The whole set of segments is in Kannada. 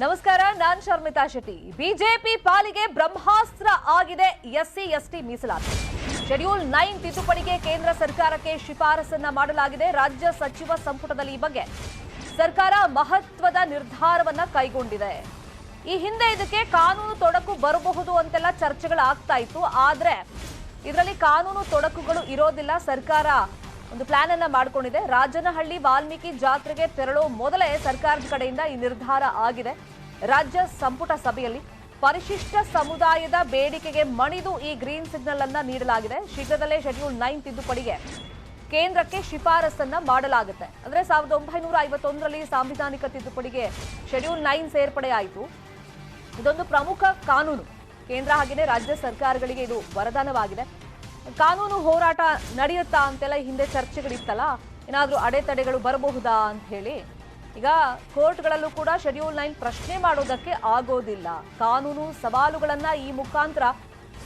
ನಮಸ್ಕಾರ, ನಾನ್ ಶರ್ಮಿತಾ ಶೆಟ್ಟಿ. ಬಿಜೆಪಿ ಪಾಲಿಗೆ ಬ್ರಹ್ಮಾಸ್ತ್ರ ಆಗಿದೆ, ಎಸ್ಸಿ, ಎಸ್ಟಿ ಮೀಸಲಾತಿ. ಶೆಡ್ಯೂಲ್ ನೈನ್ ತಿದ್ದುಪಡಿಗೆ ಕೇಂದ್ರ ಸರ್ಕಾರಕ್ಕೆ ಶಿಫಾರಸನ್ನ ಮಾಡಲಾಗಿದೆ ರಾಜ್ಯ ಸಚಿವ ಸಂಪುಟದಲ್ಲಿ ಈ ಬಗ್ಗೆ. ಸರ್ಕಾರ ಮಹತ್ವದ ನಿರ್ಧಾರವನ್ನ ಕೈಗೊಂಡಿದೆ. ಈ ಹಿಂದೆ ಇದಕ್ಕೆ ಕಾನೂನು ತೊಡಕು ಬರಬಹುದು ಅಂತೆಲ್ಲ ಚರ್ಚೆಗಳಾಗ್ತಾ ಇತ್ತು, ಆದ್ರೆ ಇದರಲ್ಲಿ ಕಾನೂನು ತೊಡಕುಗಳು ಇರೋದಿಲ್ಲ, ಸರ್ಕಾರ ಒಂದು ಪ್ಲಾನ್ ಅನ್ನ ಮಾಡಿಕೊಂಡಿದೆ. ರಾಜನಹಳ್ಳಿ ವಾಲ್ಮೀಕಿ ಜಾತ್ರೆಗೆ ತೆರಳೋ ಮೊದಲೇ ಸರ್ಕಾರದ ಕಡೆಯಿಂದ ಈ ನಿರ್ಧಾರ ಆಗಿದೆ. ರಾಜ್ಯ ಸಂಪುಟ ಸಭೆಯಲ್ಲಿ ಪರಿಶಿಷ್ಟ ಸಮುದಾಯದ ಬೇಡಿಕೆಗೆ ಮಣಿದು ಈ ಗ್ರೀನ್ ಸಿಗ್ನಲ್ ಅನ್ನ ನೀಡಲಾಗಿದೆ. ಶೀಘ್ರದಲ್ಲೇ ಶೆಡ್ಯೂಲ್ ನೈನ್ ತಿದ್ದುಪಡಿಗೆ ಕೇಂದ್ರಕ್ಕೆ ಶಿಫಾರಸನ್ನ ಮಾಡಲಾಗುತ್ತೆ. ಅಂದ್ರೆ ಸಾವಿರದ ಒಂಬೈನೂರ ಐವತ್ತೊಂದರಲ್ಲಿ ಸಾಂವಿಧಾನಿಕ ತಿದ್ದುಪಡಿಗೆ ಶೆಡ್ಯೂಲ್ ನೈನ್ ಸೇರ್ಪಡೆ ಆಯಿತು ಇದೊಂದು ಪ್ರಮುಖ ಕಾನೂನು. ಕೇಂದ್ರ ಹಾಗೆಯೇ ರಾಜ್ಯ ಸರ್ಕಾರಗಳಿಗೆ ಇದು ವರದಾನವಾಗಿದೆ. ಕಾನೂನು ಹೋರಾಟ ನಡೆಯುತ್ತಾ ಅಂತೆಲ್ಲ ಹಿಂದೆ ಚರ್ಚೆಗಳಿತ್ತಲ್ಲ, ಏನಾದರೂ ಅಡೆತಡೆಗಳು ಬರಬಹುದಾ ಅಂತ ಹೇಳಿ, ಈಗ ಕೋರ್ಟ್ಗಳಲ್ಲೂ ಕೂಡ ಶೆಡ್ಯೂಲ್ ನೈನ್ ಪ್ರಶ್ನೆ ಮಾಡೋದಕ್ಕೆ ಆಗೋದಿಲ್ಲ. ಕಾನೂನು ಸವಾಲುಗಳನ್ನ ಈ ಮುಖಾಂತರ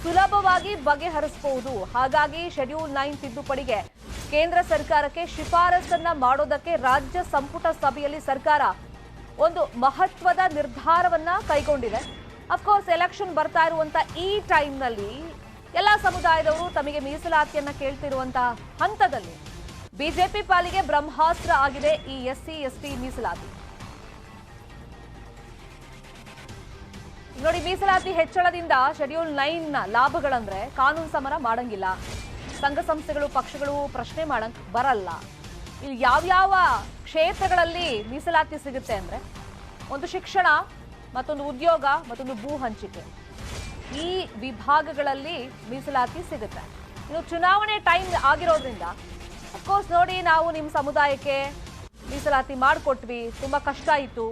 ಸುಲಭವಾಗಿ ಬಗೆಹರಿಸಬಹುದು. ಹಾಗಾಗಿ ಶೆಡ್ಯೂಲ್ ನೈನ್ ತಿದ್ದುಪಡಿಗೆ ಕೇಂದ್ರ ಸರ್ಕಾರಕ್ಕೆ ಶಿಫಾರಸನ್ನ ಮಾಡೋದಕ್ಕೆ ರಾಜ್ಯ ಸಂಪುಟ ಸಭೆಯಲ್ಲಿ ಸರ್ಕಾರ ಒಂದು ಮಹತ್ವದ ನಿರ್ಧಾರವನ್ನ ಕೈಗೊಂಡಿದೆ. ಅಫ್ಕೋರ್ಸ್ ಎಲೆಕ್ಷನ್ ಬರ್ತಾ ಇರುವಂತ ಈ ಟೈಮ್ನಲ್ಲಿ ಎಲ್ಲ ಸಮುದಾಯದವರು ತಮಗೆ ಮೀಸಲಾತಿಯನ್ನ ಕೇಳ್ತಿರುವಂತಹ ಹಂತದಲ್ಲಿ ಬಿಜೆಪಿ ಪಾಲಿಗೆ ಬ್ರಹ್ಮಾಸ್ತ್ರ ಆಗಿದೆ ಈ ಎಸ್ಸಿ, ಎಸ್ಟಿ ಮೀಸಲಾತಿ. ನೋಡಿ, ಮೀಸಲಾತಿ ಹೆಚ್ಚಳದಿಂದ ಶೆಡ್ಯೂಲ್ ನೈನ್ನ ಲಾಭಗಳಂದ್ರೆ ಕಾನೂನು ಸಮರ ಮಾಡಂಗಿಲ್ಲ. ಸಂಘ ಸಂಸ್ಥೆಗಳು, ಪಕ್ಷಗಳು ಪ್ರಶ್ನೆ ಮಾಡಂಗ್ ಬರಲ್ಲ. ಇಲ್ಲಿ ಯಾವ್ಯಾವ ಕ್ಷೇತ್ರಗಳಲ್ಲಿ ಮೀಸಲಾತಿ ಸಿಗುತ್ತೆ ಅಂದ್ರೆ, ಒಂದು ಶಿಕ್ಷಣ, ಮತ್ತೊಂದು ಉದ್ಯೋಗ, ಮತ್ತೊಂದು ಭೂ ಹಂಚಿಕೆ. ಈ ವಿಭಾಗಗಳಲ್ಲಿ ಮೀಸಲಾತಿ ಸಿಗುತ್ತೆ. ಇನ್ನು ಚುನಾವಣೆ ಟೈಮ್ ಆಗಿರೋದ್ರಿಂದ ಅಫ್ಕೋರ್ಸ್ ನೋಡಿ ನಾವು ನಿಮ್ಮ ಸಮುದಾಯಕ್ಕೆ ಮೀಸಲಾತಿ ಮಾಡಿಕೊಟ್ವಿ, ತುಂಬ ಕಷ್ಟ ಇತ್ತು.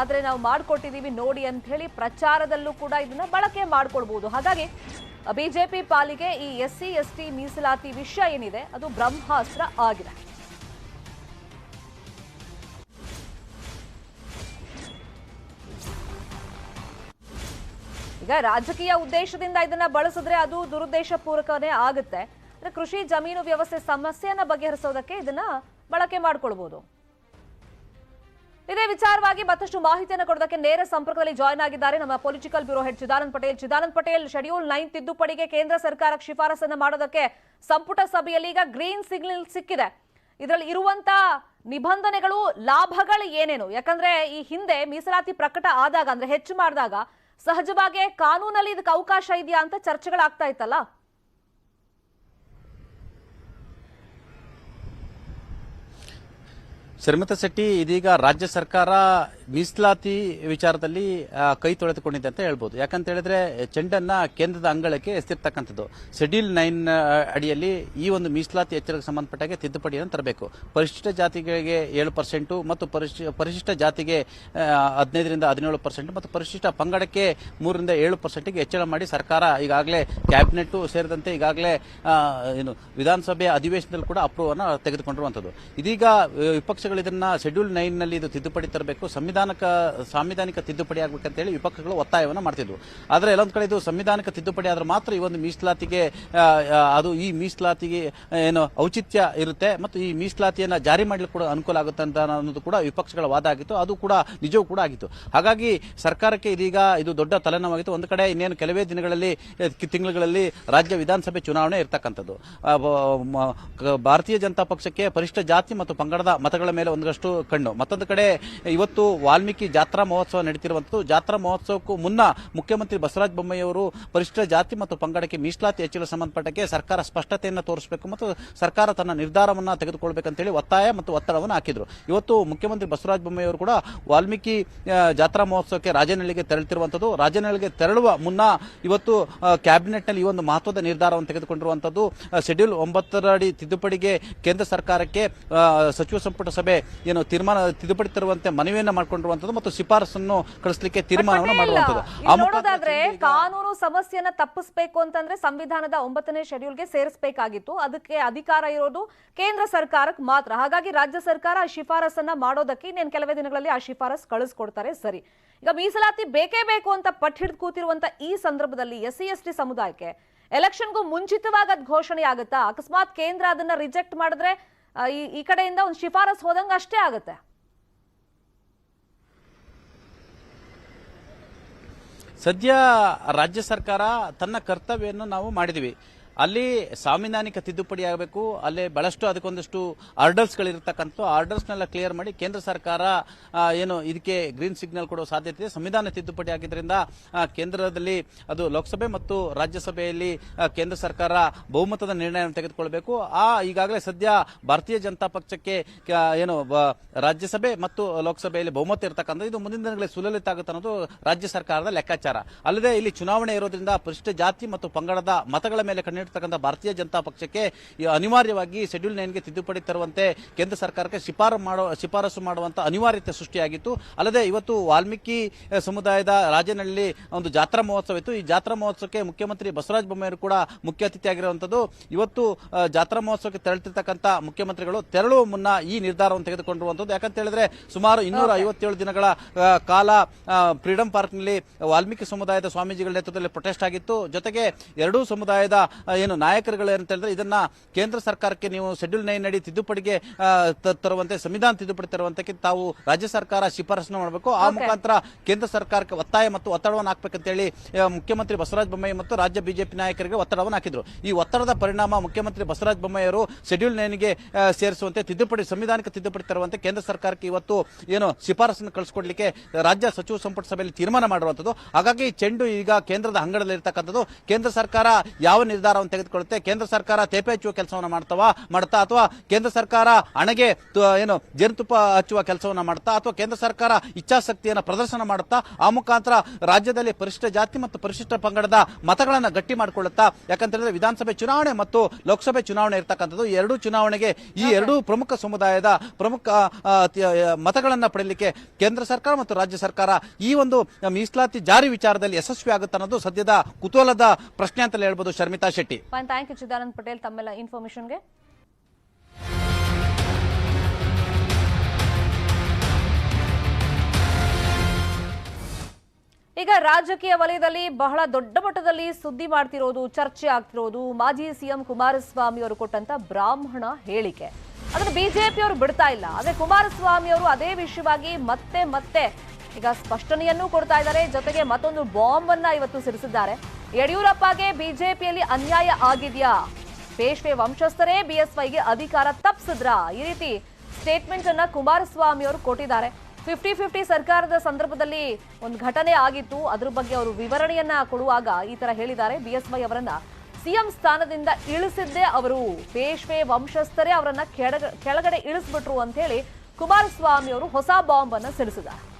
ಆದರೆ ನಾವು ಮಾಡಿಕೊಟ್ಟಿದ್ದೀವಿ ನೋಡಿ ಅಂತ ಹೇಳಿ ಪ್ರಚಾರದಲ್ಲೂ ಕೂಡ ಇದನ್ನು ಬಳಕೆ ಮಾಡಿಕೊಳ್ಬೋದು ಹಾಗಾಗಿ ಬಿಜೆಪಿ ಪಾಲಿಗೆ ಈ ಎಸ್ ಸಿ ಎಸ್ ಟಿ ಮೀಸಲಾತಿ ವಿಷಯ ಏನಿದೆ, ಅದು ಬ್ರಹ್ಮಾಸ್ತ್ರ ಆಗಿದೆ. ಈಗ ರಾಜಕೀಯ ಉದ್ದೇಶದಿಂದ ಇದನ್ನ ಬಳಸಿದ್ರೆ ಅದು ದುರುದ್ದೇಶ ಪೂರಕನೇ ಆಗುತ್ತೆ. ಅಂದ್ರೆ ಕೃಷಿ ಜಮೀನು ವ್ಯವಸ್ಥೆ ಸಮಸ್ಯೆಯನ್ನ ಬಗೆಹರಿಸೋದಕ್ಕೆ ಇದನ್ನ ಬಳಕೆ ಮಾಡ್ಕೊಳ್ಬಹುದು ಇದೇ ವಿಚಾರವಾಗಿ ಮತ್ತಷ್ಟು ಮಾಹಿತಿಯನ್ನು ಕೊಡೋದಕ್ಕೆ ನೇರ ಸಂಪರ್ಕದಲ್ಲಿ ಜಾಯ್ನ್ ಆಗಿದ್ದಾರೆ ನಮ್ಮ political bureau head Chidanand Patel. Chidanand Patel schedule nine ತಿದ್ದುಪಡಿಗೆ ಕೇಂದ್ರ ಸರ್ಕಾರಕ್ಕೆ ಶಿಫಾರಸನ್ನು ಮಾಡೋದಕ್ಕೆ ಸಂಪುಟ ಸಭೆಯಲ್ಲಿ ಈಗ ಗ್ರೀನ್ ಸಿಗ್ನಲ್ ಸಿಕ್ಕಿದೆ. ಇದರಲ್ಲಿ ಇರುವಂತ ನಿಬಂಧನೆಗಳು, ಲಾಭಗಳು ಏನೇನು? ಯಾಕಂದ್ರೆ ಈ ಹಿಂದೆ ಮೀಸಲಾತಿ ಪ್ರಕಟ ಆದಾಗ, ಅಂದ್ರೆ ಹೆಚ್ಚು ಮಾಡಿದಾಗ ಸಹಜವಾಗಿ ಕಾನೂನಲ್ಲಿ ಇದಕ್ಕೆ ಅವಕಾಶ ಇದೆಯಾ ಅಂತ ಚರ್ಚೆಗಳಾಗ್ತಾ ಇತ್ತಲ್ಲ? ಶರ್ಮಿತಾ ಶೆಟ್ಟಿ ಇದೀಗ ರಾಜ್ಯ ಸರ್ಕಾರ ಮೀಸಲಾತಿ ವಿಚಾರದಲ್ಲಿ ಕೈ ತೊಳೆದುಕೊಂಡಿದೆ ಅಂತ ಹೇಳ್ಬೋದು. ಯಾಕಂತ ಹೇಳಿದ್ರೆ, ಚೆಂಡನ್ನ ಕೇಂದ್ರದ ಅಂಗಳಕ್ಕೆ ಎಸ್ತಿರ್ತಕ್ಕಂಥದ್ದು ಶೆಡ್ಯೂಲ್ ನೈನ್ ಅಡಿಯಲ್ಲಿ ಈ ಒಂದು ಮೀಸಲಾತಿ ಎಚ್ಚರಿಕೆ ಸಂಬಂಧಪಟ್ಟಾಗೆ ತಿದ್ದುಪಡಿಯನ್ನು ತರಬೇಕು. ಪರಿಶಿಷ್ಟ ಜಾತಿಗಳಿಗೆ ಏಳು ಪರ್ಸೆಂಟು ಮತ್ತು ಪರಿಶಿ- ಪರಿಶಿಷ್ಟ ಜಾತಿಗೆ ಹದಿನೈದರಿಂದ ಹದಿನೇಳು ಪರ್ಸೆಂಟ್ ಮತ್ತು ಪರಿಶಿಷ್ಟ ಪಂಗಡಕ್ಕೆ ಮೂರರಿಂದ ಏಳು ಪರ್ಸೆಂಟ್ಗೆ ಹೆಚ್ಚಳ ಮಾಡಿ ಸರ್ಕಾರ ಈಗಾಗಲೇ ಕ್ಯಾಬಿನೆಟ್ ಸೇರಿದಂತೆ ಈಗಾಗಲೇ ಏನು ವಿಧಾನಸಭೆ ಅಧಿವೇಶನದಲ್ಲಿ ಕೂಡ ಅಪ್ರೂವ್ ಅನ್ನು ತೆಗೆದುಕೊಂಡಿರುವಂಥದ್ದು. ಇದೀಗ, ವಿಪಕ್ಷಗಳು ಇದನ್ನ ಶೆಡ್ಯೂಲ್ ನೈನ್ನಲ್ಲಿ ಇದು ತಿದ್ದುಪಡಿ ತರಬೇಕು. ಸಂವಿಧಾನಕ, ಸಾಂವಿಧಾನಿಕ ತಿದ್ದುಪಡಿ ಆಗಬೇಕಂತೇಳಿ ವಿಪಕ್ಷಗಳು ಒತ್ತಾಯವನ್ನು ಮಾಡ್ತಿದ್ವು. ಆದರೆ ಎಲ್ಲೊಂದು ಕಡೆ ಇದು ಸಂವಿಧಾನಿಕ ತಿದ್ದುಪಡಿ ಆದರೆ ಮಾತ್ರ ಈ ಒಂದು ಮೀಸಲಾತಿಗೆ ಅದು ಈ ಮೀಸಲಾತಿಗೆ, ಏನು ಔಚಿತ್ಯ ಇರುತ್ತೆ ಮತ್ತು ಈ ಮೀಸಲಾತಿಯನ್ನು ಜಾರಿ ಮಾಡಲಿಕ್ಕೆ ಕೂಡ ಅನುಕೂಲ ಆಗುತ್ತೆ ಅಂತ ಅನ್ನೋದು ಕೂಡ ವಿಪಕ್ಷಗಳ ವಾದ ಆಗಿತ್ತು. ಅದು ಕೂಡ ನಿಜವೂ ಕೂಡ ಆಗಿತ್ತು. ಹಾಗಾಗಿ ಸರ್ಕಾರಕ್ಕೆ ಇದೀಗ ಇದು ದೊಡ್ಡ ತಲೆನೋವಾಗಿತ್ತು. ಒಂದು ಕಡೆ ಇನ್ನೇನು ಕೆಲವೇ ದಿನಗಳಲ್ಲಿ ತಿಂಗಳುಗಳಲ್ಲಿ ರಾಜ್ಯ ವಿಧಾನಸಭೆ ಚುನಾವಣೆ ಇರ್ತಕ್ಕಂಥದ್ದು. ಭಾರತೀಯ ಜನತಾ ಪಕ್ಷಕ್ಕೆ ಪರಿಷ್ಠ ಜಾತಿ ಮತ್ತು ಪಂಗಡದ ಮತಗಳ ಮೇಲೆ ಒಂದಷ್ಟು ಕಣ್ಣು. ಮತ್ತೊಂದು ಕಡೆ ಇವತ್ತು ವಾಲ್ಮೀಕಿ ಜಾತ್ರಾ ಮಹೋತ್ಸವ ನಡೀತಿರುವಂತದ್ದು ಜಾತ್ರಾ ಮಹೋತ್ಸವಕ್ಕೂ ಮುನ್ನ ಮುಖ್ಯಮಂತ್ರಿ ಬಸವರಾಜ ಬೊಮ್ಮಾಯಿಯವರು ಪರಿಷ್ಠ ಜಾತಿ ಮತ್ತು ಪಂಗಡಕ್ಕೆ ಮೀಸಲಾತಿ ಹೆಚ್ಚಳ ಸಂಬಂಧಪಟ್ಟಕ್ಕೆ ಸರ್ಕಾರ ಸ್ಪಷ್ಟತೆಯನ್ನು ತೋರಿಸಬೇಕು ಮತ್ತು ಸರ್ಕಾರ ತನ್ನ ನಿರ್ಧಾರವನ್ನು ತೆಗೆದುಕೊಳ್ಬೇಕಂತೇಳಿ ಒತ್ತಾಯ ಮತ್ತು ಒತ್ತಡವನ್ನು ಹಾಕಿದ್ರು. ಇವತ್ತು ಮುಖ್ಯಮಂತ್ರಿ ಬಸವರಾಜ ಬೊಮ್ಮಾಯಿಯವರು ಕೂಡ ವಾಲ್ಮೀಕಿ ಜಾತ್ರಾ ಮಹೋತ್ಸವಕ್ಕೆ ರಾಜನಹಳ್ಳಿಗೆ ತೆರಳುತ್ತಿರುವಂಥದ್ದು. ರಾಜನಹಳ್ಳಿಗೆ ತೆರಳುವ ಮುನ್ನ ಇವತ್ತು ಕ್ಯಾಬಿನೆಟ್ನಲ್ಲಿ ಈ ಒಂದು ಮಹತ್ವದ ನಿರ್ಧಾರವನ್ನು ತೆಗೆದುಕೊಂಡಿರುವಂತದ್ದು ಶೆಡ್ಯೂಲ್ ಒಂಬತ್ತರಡಿ ತಿದ್ದುಪಡಿಗೆ ಕೇಂದ್ರ ಸರ್ಕಾರಕ್ಕೆ ಸಚಿವ ಸಂಪುಟ ಸಭೆ ಏನು ತೀರ್ಮಾನ ತಿದ್ದುಪಡಿ ತರುವಂತೆ ಮನವಿಯನ್ನ ಮಾಡಿಕೊಂಡಿರುವಂತದ್ದು ಮತ್ತು ಶಿಫಾರಸನ್ನು ಕಳಿಸಲಿಕ್ಕೆ ತೀರ್ಮಾನವನ್ನು ಮಾಡುವಂತದ್ದು ಕಾನೂನು ಸಮಸ್ಯೆಯನ್ನ ತಪ್ಪಿಸಬೇಕು ಅಂತಂದ್ರೆ ಸಂವಿಧಾನದ ಒಂಬತ್ತನೇ ಶೆಡ್ಯೂಲ್ಗೆ ಸೇರಿಸಬೇಕಾಗಿತ್ತು. ಅದಕ್ಕೆ ಅಧಿಕಾರ ಇರೋದು ಕೇಂದ್ರ ಸರ್ಕಾರಕ್ಕೆ ಮಾತ್ರ. ಹಾಗಾಗಿ ರಾಜ್ಯ ಸರ್ಕಾರ ಆ ಶಿಫಾರಸನ್ನ ಮಾಡೋದಕ್ಕೆ ಇನ್ನೇನು ಕೆಲವೇ ದಿನಗಳಲ್ಲಿ ಆ ಶಿಫಾರಸ್ ಕಳಿಸ್ಕೊಡ್ತಾರೆ. ಸರಿ. ಈಗ ಮೀಸಲಾತಿ ಬೇಕೇ ಬೇಕು ಅಂತ ಪಟ್ಟು ಹಿಡಿದು ಕೂತಿರುವಂತ ಈ ಸಂದರ್ಭದಲ್ಲಿ ಎಸ್ ಸಿ ಎಸ್ ಟಿ ಸಮುದಾಯಕ್ಕೆ ಎಲೆಕ್ಷನ್ಗೂ ಮುಂಚಿತವಾಗಿ ಅದ್ ಘೋಷಣೆ ಆಗುತ್ತಾ? ಅಕಸ್ಮಾತ್ ಕೇಂದ್ರ ಅದನ್ನ ರಿಜೆಕ್ಟ್ ಮಾಡಿದ್ರೆ ಈ- ಈ ಕಡೆಯಿಂದ ಒಂದು ಶಿಫಾರಸ್ ಹೋದಂಗ ಅಷ್ಟೇ ಆಗುತ್ತೆ. ಸದ್ಯ ರಾಜ್ಯ ಸರ್ಕಾರ ತನ್ನ ಕರ್ತವ್ಯವನ್ನು ನಾವು ಮಾಡಿದೀವಿ ಅಲ್ಲಿ ಸಾಂವಿಧಾನಿಕ ತಿದ್ದುಪಡಿ ಆಗಬೇಕು, ಅಲ್ಲಿ ಬಹಳಷ್ಟು ಅದಕ್ಕೊಂದಷ್ಟು ಆರ್ಡರ್ಸ್ಗಳಿರ್ತಕ್ಕಂಥ ಆರ್ಡರ್ಸ್ನೆಲ್ಲ ಕ್ಲಿಯರ್ ಮಾಡಿ ಕೇಂದ್ರ ಸರ್ಕಾರ ಏನು ಇದಕ್ಕೆ ಗ್ರೀನ್ ಸಿಗ್ನಲ್ ಕೊಡುವ ಸಾಧ್ಯತೆ ಇದೆ. ಸಂವಿಧಾನ ತಿದ್ದುಪಡಿ ಆಗಿದ್ದರಿಂದ ಕೇಂದ್ರದಲ್ಲಿ ಅದು ಲೋಕಸಭೆ ಮತ್ತು ರಾಜ್ಯಸಭೆಯಲ್ಲಿ ಕೇಂದ್ರ ಸರ್ಕಾರ ಬಹುಮತದ ನಿರ್ಣಯವನ್ನು ತೆಗೆದುಕೊಳ್ಬೇಕು. ಆ, ಈಗಾಗಲೇ ಸದ್ಯ ಭಾರತೀಯ ಜನತಾ ಪಕ್ಷಕ್ಕೆ ಏನು ರಾಜ್ಯಸಭೆ ಮತ್ತು ಲೋಕಸಭೆಯಲ್ಲಿ ಬಹುಮತ ಇರತಕ್ಕಂಥ ಇದು ಮುಂದಿನ ದಿನಗಳಲ್ಲಿ ಸುಲಲಿತ ಆಗುತ್ತೆ ಅನ್ನೋದು ರಾಜ್ಯ ಸರ್ಕಾರದ ಲೆಕ್ಕಾಚಾರ. ಅಲ್ಲದೆ ಇಲ್ಲಿ ಚುನಾವಣೆ ಇರೋದ್ರಿಂದ ಪರಿಶಿಷ್ಟ ಜಾತಿ ಮತ್ತು ಪಂಗಡದ ಮತಗಳ ಮೇಲೆ ಕಣ್ಣಿಡ್ತಕ್ಕಂಥ ಭಾರತೀಯ ಜನತಾ ಪಕ್ಷಕ್ಕೆ ಅನಿವಾರ್ಯವಾಗಿ ಶೆಡ್ಯೂಲ್ ನೈನ್ಗೆ ತಿದ್ದುಪಡಿ ತರುವಂತೆ ಕೇಂದ್ರ ಸರ್ಕಾರಕ್ಕೆ ಶಿಫಾರಸು ಮಾಡೋ ಶಿಫಾರಸು ಮಾಡುವಂಥ ಅನಿವಾರ್ಯತೆ ಸೃಷ್ಟಿಯಾಗಿತ್ತು. ಅಲ್ಲದೆ ಇವತ್ತು ವಾಲ್ಮೀಕಿ ಸಮುದಾಯದ ರಾಜನಹಳ್ಳಿ ಒಂದು ಜಾತ್ರಾ ಮಹೋತ್ಸವ ಇತ್ತು. ಈ ಜಾತ್ರಾ ಮಹೋತ್ಸವಕ್ಕೆ ಮುಖ್ಯಮಂತ್ರಿ ಬಸವರಾಜ ಬೊಮ್ಮಾಯಿ ಕೂಡ ಮುಖ್ಯ ಅತಿಥಿಯಾಗಿರುವಂಥದ್ದು ಇವತ್ತು ಜಾತ್ರಾ ಮಹೋತ್ಸವಕ್ಕೆ ತೆರಳುತ್ತಿರ್ತಕ್ಕಂಥ ಮುಖ್ಯಮಂತ್ರಿಗಳು ತೆರಳುವ ಮುನ್ನ ಈ ನಿರ್ಧಾರವನ್ನು ತೆಗೆದುಕೊಂಡಿರುವಂಥದ್ದು ಯಾಕಂತ ಹೇಳಿದ್ರೆ ಸುಮಾರು ಇನ್ನೂರ ಐವತ್ತೇಳು ದಿನಗಳ ಕಾಲ ಫ್ರೀಡಂ ಪಾರ್ಕ್ನಲ್ಲಿ ವಾಲ್ಮೀಕಿ ಸಮುದಾಯದ ಸ್ವಾಮೀಜಿಗಳ ನೇತೃತ್ವದಲ್ಲಿ ಪ್ರೊಟೆಸ್ಟ್ ಆಗಿತ್ತು. ಜೊತೆಗೆ ಎರಡೂ ಸಮುದಾಯದ ಏನು ನಾಯಕರುಗಳು ಅಂತ ಹೇಳಿದ್ರೆ ಇದನ್ನ ಕೇಂದ್ರ ಸರ್ಕಾರಕ್ಕೆ ನೀವು ಶೆಡ್ಯೂಲ್ ನೈನ್ ಅಡಿ ತಿದ್ದುಪಡಿಗೆ ತರುವಂತೆ ಸಂವಿಧಾನ ತಿದ್ದುಪಡಿ ತರುವಂತಕ್ಕೆ ತಾವು ರಾಜ್ಯ ಸರ್ಕಾರ ಶಿಫಾರಸು ಮಾಡಬೇಕು. ಆ. ಮುಖಾಂತರ ಕೇಂದ್ರ ಸರ್ಕಾರಕ್ಕೆ ಒತ್ತಾಯ ಮತ್ತು ಒತ್ತಡವನ್ನು ಹಾಕಬೇಕಂತೇಳಿ ಹೇಳಿ ಮುಖ್ಯಮಂತ್ರಿ ಬಸವರಾಜ ಬೊಮ್ಮಾಯಿ ಮತ್ತು ರಾಜ್ಯ ಬಿಜೆಪಿ ನಾಯಕರಿಗೆ ಒತ್ತಡವನ್ನು ಹಾಕಿದ್ರು. ಈ ಒತ್ತಡದ ಪರಿಣಾಮ ಮುಖ್ಯಮಂತ್ರಿ ಬಸವರಾಜ ಬೊಮ್ಮಾಯಿ ಅವರು ಶೆಡ್ಯೂಲ್ ನೈನ್ಗೆ ಸೇರಿಸುವಂತೆ ತಿದ್ದುಪಡಿ ಸಂವಿಧಾನಕ್ಕೆ ತಿದ್ದುಪಡಿ ತರುವಂತೆ ಕೇಂದ್ರ ಸರ್ಕಾರಕ್ಕೆ ಇವತ್ತು ಏನು ಶಿಫಾರಸನ್ನು ಕಳಿಸ್ಕೊಡ್ಲಿಕ್ಕೆ ರಾಜ್ಯ ಸಚಿವ ಸಂಪುಟ ಸಭೆಯಲ್ಲಿ ತೀರ್ಮಾನ ಮಾಡುವಂಥದ್ದು ಹಾಗಾಗಿ ಚೆಂಡು ಈಗ ಕೇಂದ್ರದ ಅಂಗಡದಲ್ಲಿ ಇರತಕ್ಕಂಥದ್ದು ಕೇಂದ್ರ ಸರ್ಕಾರ ಯಾವ ನಿರ್ಧಾರವನ್ನು ತೆಗೆದುಕೊಳ್ಳುತ್ತೆ. ಕೇಂದ್ರ ಸರ್ಕಾರ ತೇಪೆ ಹಚ್ಚುವ ಕೆಲಸವನ್ನು ಮಾಡ್ತಾವ ಮಾಡ್ತಾ ಅಥವಾ ಕೇಂದ್ರ ಸರ್ಕಾರ ಹಣಗೆ ಏನು ಜೇನುತುಪ್ಪ ಹಚ್ಚುವ ಕೆಲಸವನ್ನ ಮಾಡ್ತಾ ಅಥವಾ ಕೇಂದ್ರ ಸರ್ಕಾರ ಇಚ್ಛಾಶಕ್ತಿಯನ್ನ ಪ್ರದರ್ಶನ ಮಾಡುತ್ತಾ ಆ ಮುಖಾಂತರ ರಾಜ್ಯದಲ್ಲಿ ಪರಿಶಿಷ್ಟ ಜಾತಿ ಮತ್ತು ಪರಿಶಿಷ್ಟ ಪಂಗಡದ ಮತಗಳನ್ನ ಗಟ್ಟಿ ಮಾಡಿಕೊಳ್ಳುತ್ತಾ ಯಾಕಂತ ಹೇಳಿದ್ರೆ ವಿಧಾನಸಭೆ ಚುನಾವಣೆ ಮತ್ತು ಲೋಕಸಭೆ ಚುನಾವಣೆ ಇರ್ತಕ್ಕಂಥದ್ದು ಎರಡೂ ಚುನಾವಣೆಗೆ ಈ ಎರಡೂ ಪ್ರಮುಖ ಸಮುದಾಯದ ಪ್ರಮುಖ ಮತಗಳನ್ನು ಮತಗಳನ್ನ ಪಡೆಯಲಿಕ್ಕೆ ಕೇಂದ್ರ ಸರ್ಕಾರ ಮತ್ತು ರಾಜ್ಯ ಸರ್ಕಾರ ಈ ಒಂದು ಮೀಸಲಾತಿ ಜಾರಿ ವಿಚಾರದಲ್ಲಿ ಯಶಸ್ವಿ ಆಗುತ್ತೆ ಅನ್ನೋದು ಸದ್ಯದ ಕುತೂಹಲದ ಪ್ರಶ್ನೆ ಅಂತಲೇ ಹೇಳ್ಬೋದು Sharmitha Shetty. Fine thank you Chidanand Patel ತಮ್ಮೆಲ್ಲ ಇನ್ಫಾರ್ಮೇಶನ್ಗೆ ಈಗ ರಾಜಕೀಯ ವಲಯದಲ್ಲಿ ಬಹಳ ದೊಡ್ಡ ಮಟ್ಟದಲ್ಲಿ ಸುದ್ದಿ ಮಾಡ್ತಿರೋದು, ಚರ್ಚೆ ಆಗ್ತಿರೋದು ಮಾಜಿ ಸಿಎಂ ಕುಮಾರಸ್ವಾಮಿ ಅವರು ಕೊಟ್ಟಂತ ಬ್ರಾಹ್ಮಣ ಹೇಳಿಕೆ. ಅದನ್ನು ಬಿಜೆಪಿ ಅವರು ಬಿಡ್ತಾ ಇಲ್ಲ. ಆದ್ರೆ ಕುಮಾರಸ್ವಾಮಿ ಅವರು ಅದೇ ವಿಷಯವಾಗಿ ಮತ್ತೆ ಮತ್ತೆ ಈಗ ಸ್ಪಷ್ಟನೆಯನ್ನೂ ಕೊಡ್ತಾ ಇದ್ದಾರೆ. ಜೊತೆಗೆ ಮತ್ತೊಂದು ಬಾಂಬ್ ಅನ್ನ ಇವತ್ತು ಸಿಡಿಸಿದ್ದಾರೆ. ಯಡಿಯೂರಪ್ಪಗೆ ಬಿಜೆಪಿಯಲ್ಲಿ ಅನ್ಯಾಯ ಆಗಿದೆಯಾ? ಪೇಶ್ವೆ ವಂಶಸ್ಥರೇ ಬಿಎಸ್ವೈಗೆ ಅಧಿಕಾರ ತಪ್ಪಿಸಿದ್ರ ಈ ರೀತಿ ಸ್ಟೇಟ್ಮೆಂಟ್ ಅನ್ನ ಕುಮಾರಸ್ವಾಮಿ ಅವರು ಕೊಟ್ಟಿದ್ದಾರೆ. ಫಿಫ್ಟಿ ಫಿಫ್ಟಿ ಸರ್ಕಾರದ ಸಂದರ್ಭದಲ್ಲಿ ಒಂದು ಘಟನೆ ಆಗಿತ್ತು. ಅದ್ರ ಬಗ್ಗೆ ಅವರು ವಿವರಣೆಯನ್ನ ಕೊಡುವಾಗ ಈ ತರ ಹೇಳಿದ್ದಾರೆ ಬಿಎಸ್ವೈ ಅವರನ್ನ. ಸಿಎಂ ಸ್ಥಾನದಿಂದ ಇಳಿಸಿದ್ದೇ ಅವರು. ಪೇಶ್ವೆ ವಂಶಸ್ಥರೇ ಅವರನ್ನ ಕೆಳಗ- ಕೆಳಗಡೆ ಇಳಿಸ್ಬಿಟ್ರು ಅಂತ ಹೇಳಿ ಕುಮಾರಸ್ವಾಮಿ ಅವರು ಹೊಸ ಬಾಂಬ್ ಅನ್ನ ಸಿಡಿಸಿದ್ದಾರೆ.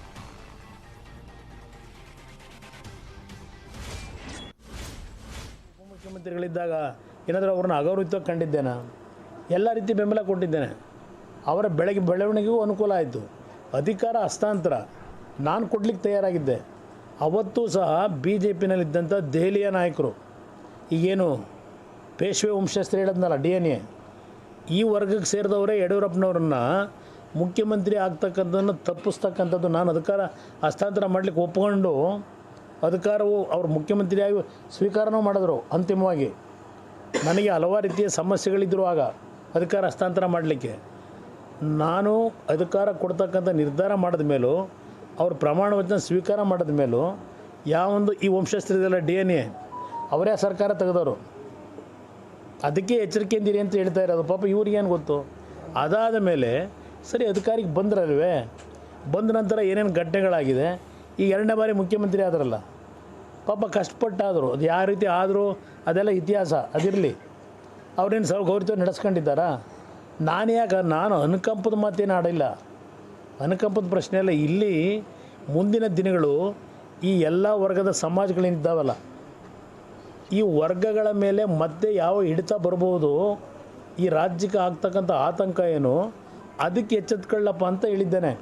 ಮುಖ್ಯಮಂತ್ರಿಗಳಿದ್ದಾಗ ಏನಾದರೂ ಅವ್ರನ್ನ ಅಗೌರವಿತವಾಗಿ ಕಂಡಿದ್ದೇನೆ? ಎಲ್ಲ ರೀತಿ ಬೆಂಬಲ ಕೊಟ್ಟಿದ್ದೇನೆ. ಅವರ ಬೆಳಗ್ಗೆ ಬೆಳವಣಿಗೆಗೂ ಅನುಕೂಲ ಆಯಿತು. ಅಧಿಕಾರ ಹಸ್ತಾಂತರ. ನಾನು ಕೊಡ್ಲಿಕ್ಕೆ ತಯಾರಾಗಿದ್ದೆ. ಅವತ್ತೂ ಸಹ ಬಿ ಜೆ ಪಿನಲ್ಲಿದ್ದಂಥ ದೆಹಲಿಯ ನಾಯಕರು. ಈಗೇನು ಪೇಶ್ವೆ ವಂಶಸ್ಥರು ಹೇಳದ್ನಲ್ಲ, ಡಿ ಎನ್ ಎ. ಈ ವರ್ಗಕ್ಕೆ ಸೇರಿದವರೇ ಯಡಿಯೂರಪ್ಪನವ್ರನ್ನ ಮುಖ್ಯಮಂತ್ರಿ ಆಗ್ತಕ್ಕಂಥದ್ದನ್ನು ತಪ್ಪಿಸ್ತಕ್ಕಂಥದ್ದು ನಾನು ಅಧಿಕಾರ ಹಸ್ತಾಂತರ ಮಾಡಲಿಕ್ಕೆ ಒಪ್ಕೊಂಡು ಅಧಿಕಾರವು ಅವರು ಮುಖ್ಯಮಂತ್ರಿಯಾಗಿ ಸ್ವೀಕಾರನೂ ಮಾಡಿದ್ರು ಅಂತಿಮವಾಗಿ. ನನಗೆ ಹಲವಾರು ರೀತಿಯ ಸಮಸ್ಯೆಗಳಿದ್ದರು ಆಗ ಅಧಿಕಾರ ಹಸ್ತಾಂತರ ಮಾಡಲಿಕ್ಕೆ. ನಾನು ಅಧಿಕಾರ ಕೊಡ್ತಕ್ಕಂಥ ನಿರ್ಧಾರ ಮಾಡಿದ ಮೇಲೂ, ಅವ್ರ ಪ್ರಮಾಣ ವಚನ ಸ್ವೀಕಾರ ಮಾಡಿದ ಮೇಲೂ, ಯಾವೊಂದು ಈ ವಂಶಸ್ಥರಿದೆಲ್ಲ ಡಿ ಎನ್ ಎ, ಅವರೇ ಸರ್ಕಾರ ತೆಗೆದವರು. ಅದಕ್ಕೆ ಎಚ್ಚರಿಕೆಯಿಂದಿರಿ ಅಂತ ಹೇಳ್ತಾ ಇರೋದು. ಪಾಪ ಇವ್ರಿಗೇನು ಗೊತ್ತು? ಅದಾದ ಮೇಲೆ ಸರಿ ಅಧಿಕಾರಿಗೆ ಬಂದ್ರಲ್ವೇ. ಬಂದ ನಂತರ ಏನೇನು ಘಟನೆಗಳಾಗಿದೆ? ಈ ಎರಡನೇ ಬಾರಿ ಮುಖ್ಯಮಂತ್ರಿ ಆದ್ರಲ್ಲ. ಪಾಪ ಕಷ್ಟಪಟ್ಟಾದರು. ಅದು ಯಾವ ರೀತಿ ಆದರೂ ಅದೆಲ್ಲ ಇತಿಹಾಸ, ಅದಿರಲಿ. ಅವ್ರೇನು ಸೌ ಗೌರವ ನಡೆಸ್ಕೊಂಡಿದ್ದಾರಾ? ನಾನು ಯಾಕೆ, ನಾನು ಅನುಕಂಪದ ಮಾತೇನು ಆಡಿಲ್ಲ. ಅನುಕಂಪದ ಪ್ರಶ್ನೆ ಅಲ್ಲ, ಇಲ್ಲಿ ಮುಂದಿನ ದಿನಗಳು ಈ ಎಲ್ಲ ವರ್ಗದ ಸಮಾಜಗಳೇನಿದ್ದಾವಲ್ಲ ಈ ವರ್ಗಗಳ ಮೇಲೆ ಮತ್ತೆ ಯಾವ ಹಿಡಿತ ಬರ್ಬೋದು, ಈ ರಾಜ್ಯಕ್ಕೆ ಆಗ್ತಕ್ಕಂಥ ಆತಂಕ ಏನು, ಅದಕ್ಕೆ ಎಚ್ಚೆತ್ಕೊಳ್ಳಪ್ಪ ಅಂತ ಹೇಳಿದ್ದೇನೆ.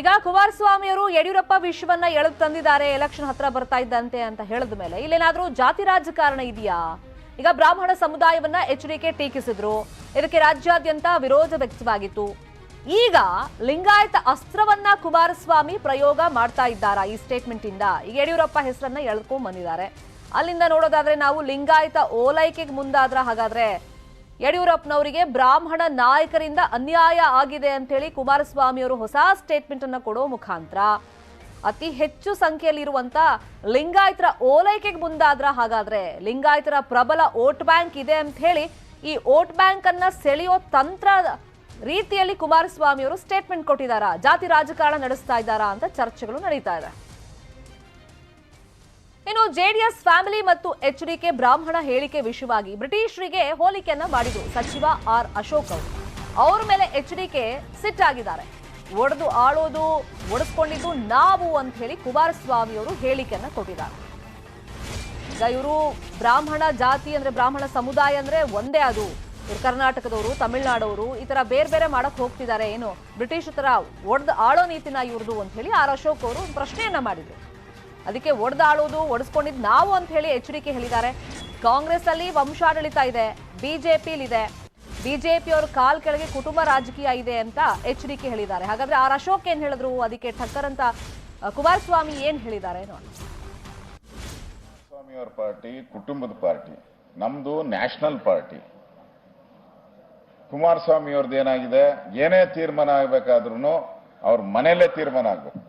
ಈಗ ಕುಮಾರಸ್ವಾಮಿ ಅವರು ಯಡಿಯೂರಪ್ಪ ವಿಷಯವನ್ನ ಎಳೆದು ತಂದಿದ್ದಾರೆ ಎಲೆಕ್ಷನ್ ಹತ್ರ ಬರ್ತಾ ಇದ್ದಂತೆ ಅಂತ ಹೇಳಿದ ಮೇಲೆ ಇಲ್ಲೇನಾದ್ರೂ ಜಾತಿ ರಾಜಕಾರಣ ಇದೆಯಾ? ಈಗ ಬ್ರಾಹ್ಮಣ ಸಮುದಾಯವನ್ನ ಎಚ್ ಡಿ ಕೆ ಟೀಕಿಸಿದ್ರು, ಇದಕ್ಕೆ ರಾಜ್ಯಾದ್ಯಂತ ವಿರೋಧ ವ್ಯಕ್ತವಾಗಿತ್ತು. ಈಗ ಲಿಂಗಾಯತ ಅಸ್ತ್ರವನ್ನ ಕುಮಾರಸ್ವಾಮಿ ಪ್ರಯೋಗ ಮಾಡ್ತಾ ಇದ್ದಾರಾ ಈ ಸ್ಟೇಟ್ಮೆಂಟ್ ಇಂದ? ಈಗ ಯಡಿಯೂರಪ್ಪ ಹೆಸರನ್ನ ಎಳ್ಕೊಂಡ್ ಬಂದಿದ್ದಾರೆ. ಅಲ್ಲಿಂದ ನೋಡೋದಾದ್ರೆ ನಾವು ಲಿಂಗಾಯತ ಓಲೈಕೆಗೆ ಮುಂದಾದ್ರ ಹಾಗಾದ್ರೆ ಯಡಿಯೂರಪ್ಪನವರಿಗೆ ಬ್ರಾಹ್ಮಣ ನಾಯಕರಿಂದ ಅನ್ಯಾಯ ಆಗಿದೆ ಅಂತ ಹೇಳಿ ಕುಮಾರಸ್ವಾಮಿ ಅವರು ಹೊಸ ಸ್ಟೇಟ್ಮೆಂಟ್ ಅನ್ನು ಕೊಡೋ ಮುಖಾಂತರ. ಅತಿ ಹೆಚ್ಚು ಸಂಖ್ಯೆಯಲ್ಲಿರುವಂತ ಲಿಂಗಾಯತರ ಓಲೈಕೆಗೆ ಮುಂದಾದ್ರ ಹಾಗಾದ್ರೆ ಲಿಂಗಾಯತರ ಪ್ರಬಲ ವೋಟ್ ಬ್ಯಾಂಕ್ ಇದೆ ಅಂತ ಹೇಳಿ ಈ ವೋಟ್ ಬ್ಯಾಂಕ್ ಅನ್ನ ಸೆಳೆಯೋ ತಂತ್ರ ರೀತಿಯಲ್ಲಿ ಕುಮಾರಸ್ವಾಮಿ ಅವರು ಸ್ಟೇಟ್ಮೆಂಟ್ ಕೊಟ್ಟಿದ್ದಾರಾ ಜಾತಿ ರಾಜಕಾರಣ ನಡೆಸ್ತಾ ಇದ್ದಾರಾ ಅಂತ ಚರ್ಚೆಗಳು ನಡೀತಾ ಇದೆ. ಇನ್ನು ಜೆಡಿಎಸ್ ಫ್ಯಾಮಿಲಿ ಮತ್ತು ಎಚ್ ಡಿಕೆ ಬ್ರಾಹ್ಮಣ ಹೇಳಿಕೆ ವಿಷಯವಾಗಿ ಬ್ರಿಟಿಷರಿಗೆ ಹೋಲಿಕೆಯನ್ನ ಮಾಡಿದ್ರು ಸಚಿವ ಆರ್ ಅಶೋಕ್ ಅವರು. ಅವ್ರ ಮೇಲೆ ಎಚ್ ಡಿಕೆ ಸಿಟ್ಟಾಗಿದ್ದಾರೆ ಒಡೆದು ಆಳೋದು, ಒಡಿಸ್ಕೊಂಡಿದ್ದು ನಾವು ಅಂತ ಹೇಳಿ ಕುಮಾರಸ್ವಾಮಿ ಅವರು ಹೇಳಿಕೆಯನ್ನ ಕೊಟ್ಟಿದ್ದಾರೆ. ಇವರು ಬ್ರಾಹ್ಮಣ ಜಾತಿ ಅಂದ್ರೆ ಬ್ರಾಹ್ಮಣ ಸಮುದಾಯ ಅಂದ್ರೆ ಒಂದೇ ಅದು. ಕರ್ನಾಟಕದವರು, ತಮಿಳುನಾಡವರು, ಈ ತರ ಬೇರೆ ಬೇರೆ ಮಾಡಕ್ ಹೋಗ್ತಿದ್ದಾರೆ ಏನು. ಬ್ರಿಟಿಷ್ ತರ ಒಡೆದು ಆಳೋ ನೀತಿನ ಇವ್ರದು ಅಂತ ಹೇಳಿ ಆರ್ ಅಶೋಕ್ ಅವರು ಪ್ರಶ್ನೆಯನ್ನ ಮಾಡಿದ್ರು. ಅದಕ್ಕೆ ಒಡೆದಾಳೋದು ಒಡಿಸ್ಕೊಂಡಿದ್ ನಾವು ಅಂತ ಹೇಳಿ ಎಚ್ಚರಿಕೆ ಹೇಳಿದ್ದಾರೆ. ಕಾಂಗ್ರೆಸ್ ಅಲ್ಲಿ ವಂಶಾಡಳಿತ ಇದೆ, ಬಿಜೆಪಿಲಿದೆ. ಬಿಜೆಪಿ ಅವರು ಕಾಲ್ ಕೆಳಗೆ ಕುಟುಂಬ ರಾಜಕೀಯ ಇದೆ ಅಂತ ಎಚ್ಚರಿಕೆ ಹೇಳಿದ್ದಾರೆ. ಹಾಗಾದ್ರೆ ಆರ್ ಅಶೋಕ್ ಏನ್ ಹೇಳಿದ್ರು? ಅದಕ್ಕೆ ಠಕ್ಕರ್ ಅಂತ ಕುಮಾರಸ್ವಾಮಿ ಏನ್ ಹೇಳಿದ್ದಾರೆ ಸ್ವಾಮಿ ಅವ್ರ ಪಾರ್ಟಿ, ಕುಟುಂಬದ ಪಾರ್ಟಿ, ನಮ್ದು ನ್ಯಾಷನಲ್ ಪಾರ್ಟಿ. ಕುಮಾರಸ್ವಾಮಿ ಅವ್ರದ್ದು ಏನಾಗಿದೆ? ಏನೇ ತೀರ್ಮಾನ ಆಗ್ಬೇಕಾದ್ರೂ ಅವ್ರ ಮನೆಯಲ್ಲೇ ತೀರ್ಮಾನ ಆಗ್ಬೇಕು.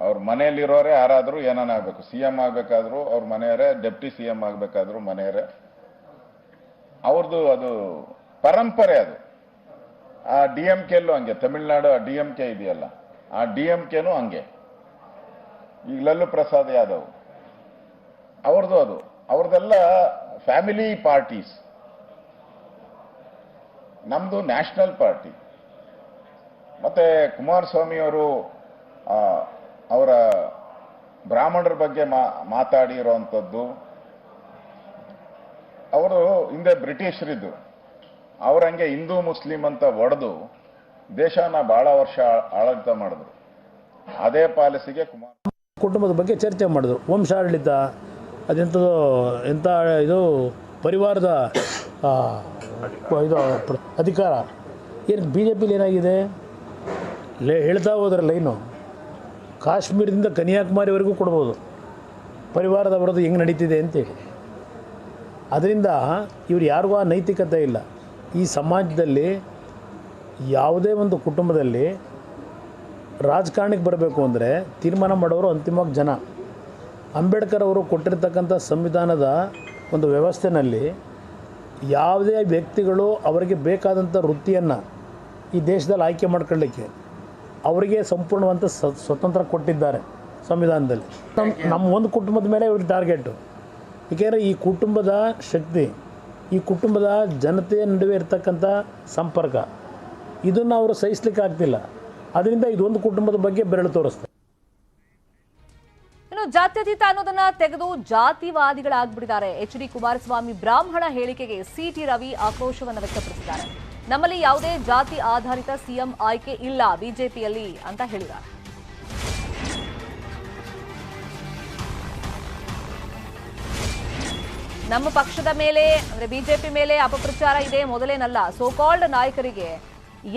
ಅವ್ರ ಮನೆಯಲ್ಲಿರೋರೇ ಯಾರಾದ್ರೂ ಏನಾನ ಆಗ್ಬೇಕು. ಸಿ ಎಂ ಆಗ್ಬೇಕಾದ್ರು ಅವ್ರ ಮನೆಯವರೇ ಡೆಪ್ಟಿ ಸಿ ಎಂ ಆಗ್ಬೇಕಾದ್ರು ಮನೆಯವರೇ ಅವ್ರದ್ದು ಅದು ಪರಂಪರೆ ಅದು. ಆ ಡಿ ಎಂ ಕೆಲ್ಲೂ ಹಂಗೆ ತಮಿಳ್ನಾಡು ಡಿ ಎಂ ಕೆ ಇದೆಯಲ್ಲ ಆ ಡಿ ಎಂ ಕೆನೂ ಹಂಗೆ. ಈಗ ಲಲ್ಲು ಪ್ರಸಾದ್ ಯಾದವ್. ಅವ್ರದ್ದು ಅದು. ಅವ್ರದ್ದೆಲ್ಲ ಫ್ಯಾಮಿಲಿ ಪಾರ್ಟೀಸ್. ನಮ್ದು ನ್ಯಾಷನಲ್ ಪಾರ್ಟಿ. ಮತ್ತೆ ಕುಮಾರಸ್ವಾಮಿ ಅವರು ಆ, ಅವರ ಬ್ರಾಹ್ಮಣರ ಬಗ್ಗೆ ಮಾ ಮಾತಾಡಿರೋವಂಥದ್ದು ಅವರು ಹಿಂದೆ ಬ್ರಿಟಿಷರಿದ್ದು. ಅವ್ರಂಗೆ ಹಿಂದೂ ಮುಸ್ಲಿಂ ಅಂತ ಒಡೆದು ದೇಶನ ಬಹಳ ವರ್ಷ ಆಡಳಿತ ಮಾಡಿದ್ರು. ಅದೇ ಪಾಲಿಸಿಗೆ ಕುಮಾರ್ ಕುಟುಂಬದ ಬಗ್ಗೆ ಚರ್ಚೆ ಮಾಡಿದ್ರು. ವಂಶಾಡಳಿತ ಅದೆಂಥದ್ದು ಎಂಥ ಇದು ಪರಿವಾರದ ಆ, ಇದು ಅಧಿಕಾರ. ಏನು ಬಿ ಜೆ ಪಿಲಿ ಏನಾಗಿದೆ? ಲೇ ಹೇಳ್ತಾ ಹೋದ್ರೆ ಲೈನು. ಕಾಶ್ಮೀರದಿಂದ ಕನ್ಯಾಕುಮಾರಿವರೆಗೂ ಕೊಡ್ಬೋದು. ಪರಿವಾರದ ಬರೋದು ಹೆಂಗೆ ನಡೀತಿದೆ ಅಂತೇಳಿ. ಅದರಿಂದ ಇವ್ರು ಯಾರಿಗೂ ಆ ನೈತಿಕತೆ ಇಲ್ಲ. ಈ ಸಮಾಜದಲ್ಲಿ ಯಾವುದೇ ಒಂದು ಕುಟುಂಬದಲ್ಲಿ ರಾಜಕಾರಣಕ್ಕೆ ಬರಬೇಕು ಅಂದರೆ ತೀರ್ಮಾನ ಮಾಡೋರು ಅಂತಿಮವಾಗಿ ಜನ. ಅಂಬೇಡ್ಕರ್ ಅವರು ಕೊಟ್ಟಿರ್ತಕ್ಕಂಥ ಸಂವಿಧಾನದ ಒಂದು ವ್ಯವಸ್ಥೆನಲ್ಲಿ ಯಾವುದೇ ವ್ಯಕ್ತಿಗಳು ಅವರಿಗೆ ಬೇಕಾದಂಥ ವೃತ್ತಿಯನ್ನು ಈ ದೇಶದಲ್ಲಿ ಆಯ್ಕೆ ಮಾಡ್ಕೊಳ್ಳಿಕ್ಕೆ ಅವರಿಗೆ ಸಂಪೂರ್ಣವಂತ ಸ್ವತಂತ್ರ ಕೊಟ್ಟಿದ್ದಾರೆ ಸಂವಿಧಾನದಲ್ಲಿ. ನಮ್ಮ ನಮ್ಮ ಒಂದು ಕುಟುಂಬದ ಮೇಲೆ ಇವ್ರಿಗೆ ಟಾರ್ಗೆಟು ಏಕೆಂದರೆ ಈ ಕುಟುಂಬದ ಶಕ್ತಿ, ಈ ಕುಟುಂಬದ ಜನತೆಯ ನಡುವೆ ಇರ್ತಕ್ಕಂಥ ಸಂಪರ್ಕ, ಇದನ್ನು ಅವರು ಸಹಿಸ್ಲಿಕ್ಕೆ ಆಗ್ತಿಲ್ಲ. ಅದರಿಂದ ಇದೊಂದು ಕುಟುಂಬದ ಬಗ್ಗೆ ಬೆರಳು ತೋರಿಸ್ತಾರೆ. ಇನ್ನು ಜಾತ್ಯತೀತ ಅನ್ನೋದನ್ನ ತೆಗೆದು ಜಾತಿವಾದಿಗಳಾಗ್ಬಿಟ್ಟಿದ್ದಾರೆ. ಎಚ್ ಡಿ ಕುಮಾರಸ್ವಾಮಿ ಬ್ರಾಹ್ಮಣ ಹೇಳಿಕೆಗೆ ಸಿಟಿ ರವಿ ಆಕ್ರೋಶವನ್ನು ವ್ಯಕ್ತಪಡಿಸಿದ್ದಾರೆ. ನಮ್ಮಲ್ಲಿ ಯಾವುದೇ ಜಾತಿ ಆಧಾರಿತ ಸಿಎಂ ಆಯ್ಕೆ ಇಲ್ಲ ಬಿಜೆಪಿಯಲ್ಲಿ ಅಂತ ಹೇಳಿದ್ದಾರೆ. ನಮ್ಮ ಪಕ್ಷದ ಮೇಲೆ, ಅಂದ್ರೆ ಬಿಜೆಪಿ ಮೇಲೆ ಅಪಪ್ರಚಾರ ಇದೆ ಮೊದಲೇನಲ್ಲ ಸೋಕಾಲ್ಡ್ ನಾಯಕರಿಗೆ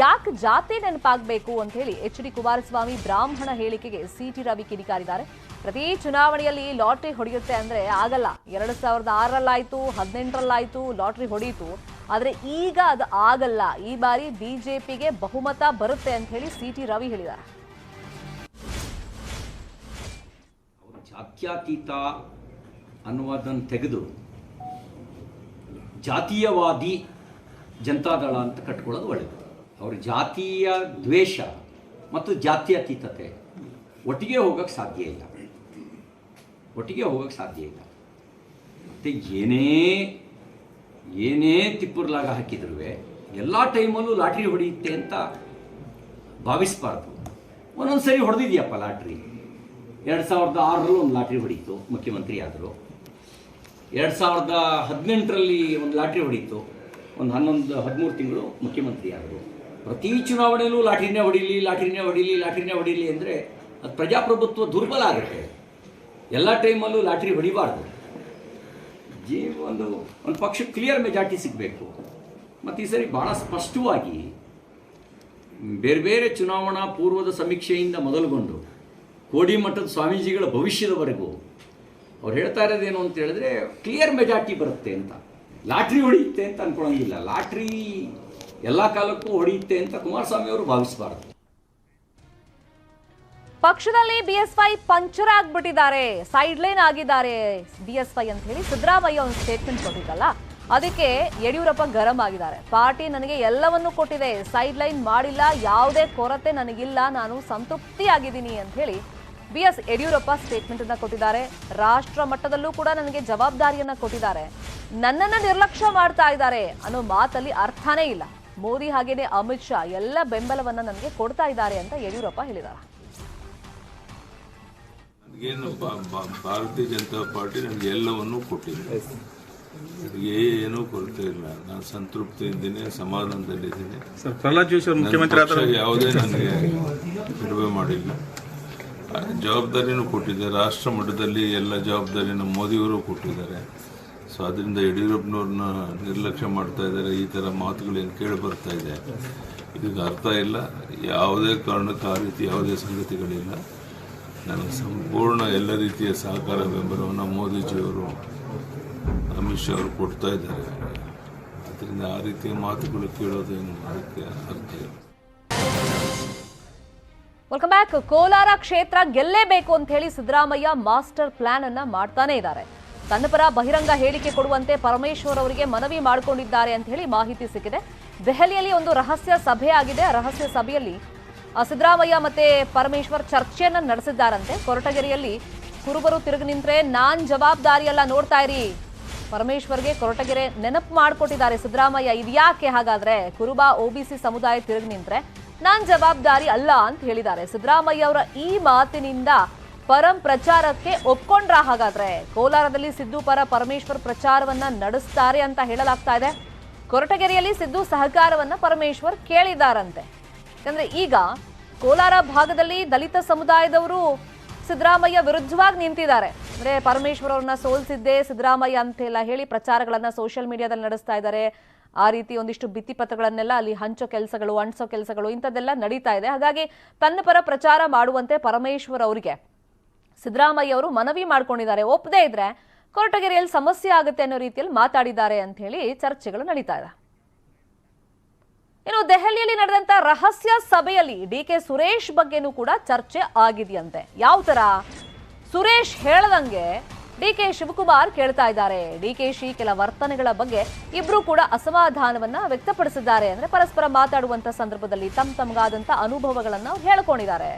ಯಾಕೆ ಜಾತಿ ನೆನಪಾಗಬೇಕು ಅಂತ ಹೇಳಿ ಎಚ್ ಡಿ ಕುಮಾರಸ್ವಾಮಿ ಬ್ರಾಹ್ಮಣ ಹೇಳಿಕೆಗೆ ಸಿಟಿ ರವಿ ಕಿಡಿಕಾರಿದ್ದಾರೆ. ಪ್ರತಿ ಚುನಾವಣೆಯಲ್ಲಿ ಲಾಟ್ರಿ ಹೊಡೆಯುತ್ತೆ ಅಂದ್ರೆ ಆಗಲ್ಲ. ಎರಡ್ ಸಾವಿರದ ಆರರಲ್ಲಾಯ್ತು, ಹದಿನೆಂಟರಲ್ಲಾಯ್ತು, ಲಾಟ್ರಿ ಹೊಡೀತು. ಆದ್ರೆ ಈಗ ಅದು ಆಗಲ್ಲ. ಈ ಬಾರಿ ಬಿಜೆಪಿಗೆ ಬಹುಮತ ಬರುತ್ತೆ ಅಂತ ಹೇಳಿ ಸಿಟಿ ರವಿ ಹೇಳಿದ್ದಾರೆ. ಜಾತ್ಯತೀತ ಅನ್ನುವುದನ್ನು ತೆಗೆದು ಜಾತೀಯವಾದಿ ಜನತಾದಳ ಅಂತ ಕಟ್ಕೊಳ್ಳೋದು ಒಳ್ಳೆಯದು ಅವ್ರ ಜಾತೀಯ ದ್ವೇಷ ಮತ್ತು ಜಾತ್ಯತೀತತೆ ಒಟ್ಟಿಗೆ ಹೋಗೋಕ್ಕೆ ಸಾಧ್ಯ ಇಲ್ಲ. ಒಟ್ಟಿಗೆ ಹೋಗೋಕ್ಕೆ ಸಾಧ್ಯ ಇಲ್ಲ. ಮತ್ತು ಏನೇ ಏನೇ ತಿಪ್ಪುರ್ಲಾಗ ಹಾಕಿದ್ರು ಎಲ್ಲ ಟೈಮಲ್ಲೂ ಲಾಟ್ರಿ ಹೊಡೆಯುತ್ತೆ ಅಂತ ಭಾವಿಸಬಾರ್ದು. ಒಂದೊಂದು ಸರಿ ಹೊಡೆದಿದೆಯಪ್ಪ ಲಾಟ್ರಿ. ಎರಡು ಸಾವಿರದ ಆರರಲ್ಲೂ ಒಂದು ಲಾಟ್ರಿ ಹೊಡೀತು, ಮುಖ್ಯಮಂತ್ರಿ ಆದರು. ಎರಡು ಸಾವಿರದ ಹದಿನೆಂಟರಲ್ಲಿ ಒಂದು ಲಾಟ್ರಿ ಹೊಡೀತು, ಒಂದು ಹನ್ನೊಂದು, ಹದಿಮೂರು ತಿಂಗಳು ಮುಖ್ಯಮಂತ್ರಿ ಆದರು. ಪ್ರತಿ ಚುನಾವಣೆಯಲ್ಲೂ ಲಾಟ್ರಿನೇ ಹೊಡೀಲಿ ಲಾಟ್ರಿನೇ ಹೊಡೀಲಿ ಲಾಟ್ರಿನೇ ಹೊಡೀಲಿ ಅಂದರೆ ಅದು ಪ್ರಜಾಪ್ರಭುತ್ವ ದುರ್ಬಲ ಆಗುತ್ತೆ. ಎಲ್ಲ ಟೈಮಲ್ಲೂ ಲಾಟ್ರಿ ಹೊಡಿಬಾರ್ದು. ಒಂದು ಒಂದು ಪಕ್ಷ ಕ್ಲಿಯರ್ ಮೆಜಾರಿಟಿ ಸಿಗಬೇಕು. ಮತ್ತು ಈ ಸರಿ ಭಾಳ ಸ್ಪಷ್ಟವಾಗಿ ಬೇರೆ ಬೇರೆ ಚುನಾವಣಾ ಪೂರ್ವದ ಸಮೀಕ್ಷೆಯಿಂದ ಮೊದಲುಗೊಂಡು ಕೋಡಿಮಠದ ಸ್ವಾಮೀಜಿಗಳ ಭವಿಷ್ಯದವರೆಗೂ ಅವ್ರು ಹೇಳ್ತಾ ಇರೋದೇನು ಅಂತ ಹೇಳಿದ್ರೆ ಕ್ಲಿಯರ್ ಮೆಜಾರಿಟಿ ಬರುತ್ತೆ ಅಂತ. ಲಾಟ್ರಿ ಹೊಡೆಯುತ್ತೆ ಅಂತ ಅಂದ್ಕೊಳ್ಳೋಂಗಿಲ್ಲ ಲಾಟ್ರಿ ಎಲ್ಲ ಕಾಲಕ್ಕೂ ಹೊಡೆಯುತ್ತೆ ಅಂತ ಕುಮಾರಸ್ವಾಮಿ ಅವರು ಭಾವಿಸಬಾರ್ದು. ಪಕ್ಷದಲ್ಲಿ ಬಿಎಸ್ವೈ ಪಂಚರ್ ಆಗ್ಬಿಟ್ಟಿದ್ದಾರೆ. ಸೈಡ್ ಲೈನ್ ಆಗಿದ್ದಾರೆ ಬಿಎಸ್ವೈ ಅಂತ ಹೇಳಿ ಸಿದ್ದರಾಮಯ್ಯ ಒಂದು ಸ್ಟೇಟ್ಮೆಂಟ್ ಕೊಟ್ಟಿದ್ದಲ್ಲ. ಅದಕ್ಕೆ ಯಡಿಯೂರಪ್ಪ ಗರಂ ಆಗಿದ್ದಾರೆ. ಪಾರ್ಟಿ ನನಗೆ ಎಲ್ಲವನ್ನೂ ಕೊಟ್ಟಿದೆ. ಸೈಡ್ ಲೈನ್ ಮಾಡಿಲ್ಲ. ಯಾವುದೇ ಕೊರತೆ ನನಗಿಲ್ಲ. ನಾನು ಸಂತೃಪ್ತಿಯಾಗಿದ್ದೀನಿ ಅಂತ ಹೇಳಿ ಬಿ ಎಸ್ ಯಡಿಯೂರಪ್ಪ ಸ್ಟೇಟ್ಮೆಂಟ್ ಅನ್ನ ಕೊಟ್ಟಿದ್ದಾರೆ. ರಾಷ್ಟ್ರ ಮಟ್ಟದಲ್ಲೂ ಕೂಡ ನನಗೆ ಜವಾಬ್ದಾರಿಯನ್ನ ಕೊಟ್ಟಿದ್ದಾರೆ. ನನ್ನನ್ನ ನಿರ್ಲಕ್ಷ್ಯ ಮಾಡ್ತಾ ಇದ್ದಾರೆ ಅನ್ನೋ ಮಾತಲ್ಲಿ ಅರ್ಥನೇ ಇಲ್ಲ. ಮೋದಿ ಹಾಗೇನೆ ಅಮಿತ್ ಶಾ ಎಲ್ಲ ಬೆಂಬಲವನ್ನ ನನಗೆ ಕೊಡ್ತಾ ಇದ್ದಾರೆ ಅಂತ ಯಡಿಯೂರಪ್ಪ ಹೇಳಿದ್ದಾರೆ. ಬಾ- ಭಾರತೀಯ ಜನತಾ ಪಾರ್ಟಿ ನನಗೆ ಎಲ್ಲವನ್ನೂ ಕೊಟ್ಟಿದೆ. ನನಗೆ ಏನೂ ಕೊರತೆ ಇಲ್ಲ. ನಾನು ಸಂತೃಪ್ತಿ ಇದ್ದೀನಿ ಸಮಾಧಾನದಲ್ಲಿದ್ದೀನಿ. ಸರ್ ಪ್ರಹ್ಲಾದ್ ಜೋಶಿ ಅವರು ಮುಖ್ಯಮಂತ್ರಿ ಯಾವುದೇ ನನಗೆ ಕಡಿಮೆ ಮಾಡಿಲ್ಲ. ಜವಾಬ್ದಾರಿನೂ ಕೊಟ್ಟಿದೆ. ರಾಷ್ಟ್ರ ಮಟ್ಟದಲ್ಲಿ ಎಲ್ಲ ಜವಾಬ್ದಾರಿನ ಮೋದಿಯವರು ಕೊಟ್ಟಿದ್ದಾರೆ. ಸೊ ಅದರಿಂದ ಯಡಿಯೂರಪ್ಪನವ್ರನ್ನ ನಿರ್ಲಕ್ಷ್ಯ ಮಾಡ್ತಾ ಇದ್ದಾರೆ. ಈ ಥರ ಮಾತುಗಳೇನು ಕೇಳಿ ಬರ್ತಾ ಇದೆ. ಇದಕ್ಕೆ ಅರ್ಥ ಇಲ್ಲ. ಯಾವುದೇ ಕಾರಣಕ್ಕೆ ಆ ರೀತಿ ಯಾವುದೇ ಸಂಗತಿಗಳಿಲ್ಲ. ನನಗೆ ಸಂಪೂರ್ಣ ಎಲ್ಲ ರೀತಿಯ ಸಹಕಾರ ಬೆಂಬಲವನ್ನು ಮೋದಿಜಿಯವರು ಅಮಿತ್ ಶಾ ಅವರು ಕೊಡ್ತಾ ಇದ್ದಾರೆ. ಅದರಿಂದ ಆ ರೀತಿಯ ಮಾತುಗಳು ಕೇಳೋದೇನು ಅದಕ್ಕೆ ಅರ್ಥ ಇಲ್ಲ. ವೆಲ್ಕಮ್ ಬ್ಯಾಕ್ ಕೋಲಾರ ಕ್ಷೇತ್ರ ಗೆಲ್ಲೇಬೇಕು ಅಂತ ಹೇಳಿ ಸಿದ್ದರಾಮಯ್ಯ ಮಾಸ್ಟರ್ ಪ್ಲಾನ್ ಅನ್ನ ಮಾಡ್ತಾನೆ ಇದ್ದಾರೆ. ತನ್ನ ಪರ ಬಹಿರಂಗ ಹೇಳಿಕೆ ಕೊಡುವಂತೆ ಪರಮೇಶ್ವರ್ ಅವರಿಗೆ ಮನವಿ ಮಾಡಿಕೊಂಡಿದ್ದಾರೆ ಅಂತ ಹೇಳಿ ಮಾಹಿತಿ ಸಿಕ್ಕಿದೆ. ದೆಹಲಿಯಲ್ಲಿ ಒಂದು ರಹಸ್ಯ ಸಭೆ ಆಗಿದೆ. ರಹಸ್ಯ ಸಭೆಯಲ್ಲಿ ಸಿದ್ದರಾಮಯ್ಯ ಮತ್ತೆ ಪರಮೇಶ್ವರ್ ಚರ್ಚೆಯನ್ನ ನಡೆಸಿದ್ದಾರಂತೆ. ಕೊರಟಗೆರೆಯಲ್ಲಿ ಕುರುಬರು ತಿರುಗಿ ನಿಂತ್ರೆ ನಾನ್ ಜವಾಬ್ದಾರಿ ಎಲ್ಲ ನೋಡ್ತಾ ಇರಿ. ಪರಮೇಶ್ವರ್ಗೆ ಕೊರಟಗೆರೆ ನೆನಪು ಮಾಡಿಕೊಟ್ಟಿದ್ದಾರೆ ಸಿದ್ದರಾಮಯ್ಯ. ಇದ್ಯಾಕೆ ಹಾಗಾದ್ರೆ ಕುರುಬ ಒಬಿಸಿ ಸಮುದಾಯ ತಿರುಗಿ ನಿಂತ್ರೆ ನಾನ್ ಜವಾಬ್ದಾರಿ ಅಲ್ಲ ಅಂತ ಹೇಳಿದ್ದಾರೆ. ಸಿದ್ದರಾಮಯ್ಯ ಅವರ ಈ ಮಾತಿನಿಂದ ಪರಂ ಪ್ರಚಾರಕ್ಕೆ ಒಪ್ಕೊಂಡ್ರ ಹಾಗಾದ್ರೆ? ಕೋಲಾರದಲ್ಲಿ ಸಿದ್ದು ಪರ ಪರಮೇಶ್ವರ್ ಪ್ರಚಾರವನ್ನ ನಡೆಸ್ತಾರೆ ಅಂತ ಹೇಳಲಾಗ್ತಾ ಇದೆ. ಕೊರಟಗೆರೆಯಲ್ಲಿ ಸಿದ್ದು ಸಹಕಾರವನ್ನ ಪರಮೇಶ್ವರ್ ಕೇಳಿದಾರಂತೆ. ಯಾಕಂದ್ರೆ ಈಗ ಕೋಲಾರ ಭಾಗದಲ್ಲಿ ದಲಿತ ಸಮುದಾಯದವರು ಸಿದ್ದರಾಮಯ್ಯ ವಿರುದ್ಧವಾಗಿ ನಿಂತಿದ್ದಾರೆ. ಅಂದ್ರೆ ಪರಮೇಶ್ವರ್ ಅವ್ರನ್ನ ಸೋಲ್ಸಿದ್ದೆ ಸಿದ್ದರಾಮಯ್ಯ ಅಂತೆಲ್ಲ ಹೇಳಿ ಪ್ರಚಾರಗಳನ್ನ ಸೋಷಿಯಲ್ ಮೀಡಿಯಾದಲ್ಲಿ ನಡೆಸ್ತಾ ಇದ್ದಾರೆ. ಆ ರೀತಿ ಒಂದಿಷ್ಟು ಭಿತ್ತಿಪತ್ರಗಳನ್ನೆಲ್ಲ ಅಲ್ಲಿ ಹಂಚೋ ಕೆಲಸಗಳು, ಅಂಟಿಸೋ ಕೆಲಸಗಳು ಇಂಥದ್ದೆಲ್ಲ ನಡೀತಾ ಇದೆ. ಹಾಗಾಗಿ ತನ್ನ ಪರ ಪ್ರಚಾರ ಮಾಡುವಂತೆ ಪರಮೇಶ್ವರ್ ಅವರಿಗೆ ಸಿದ್ದರಾಮಯ್ಯ ಅವರು ಮನವಿ ಮಾಡ್ಕೊಂಡಿದ್ದಾರೆ. ಒಪ್ಪದೇ ಇದ್ರೆ ಕೊರಟಗೆರೆಯಲ್ಲಿ ಸಮಸ್ಯೆ ಆಗುತ್ತೆ ಅನ್ನೋ ರೀತಿಯಲ್ಲಿ ಮಾತಾಡಿದ್ದಾರೆ ಅಂತ ಹೇಳಿ ಚರ್ಚೆಗಳು ನಡೀತಾ ಇದೆ. ಇನ್ನು ದೆಹಲಿಯಲ್ಲಿ ನಡೆದಂತ ರಹಸ್ಯ ಸಭೆಯಲ್ಲಿ ಡಿ ಕೆ ಸುರೇಶ್ ಬಗ್ಗೆನೂ ಕೂಡ ಚರ್ಚೆ ಆಗಿದೆಯಂತೆ. ಯಾವ ತರ? ಸುರೇಶ್ ಹೇಳದಂಗೆ ಡಿ ಕೆ ಶಿವಕುಮಾರ್ ಕೇಳ್ತಾ ಇದ್ದಾರೆ. ಡಿ ಕೆ ಶಿ ಕೆಲ ವರ್ತನೆಗಳ ಬಗ್ಗೆ ಇಬ್ರು ಕೂಡ ಅಸಮಾಧಾನವನ್ನ ವ್ಯಕ್ತಪಡಿಸಿದ್ದಾರೆ ಅಂದ್ರೆ ಪರಸ್ಪರ ಮಾತಾಡುವಂತ ಸಂದರ್ಭದಲ್ಲಿ ತಮ್ಮ ತಮಗಾದಂತ ಅನುಭವಗಳನ್ನ ಹೇಳ್ಕೊಂಡಿದ್ದಾರೆ.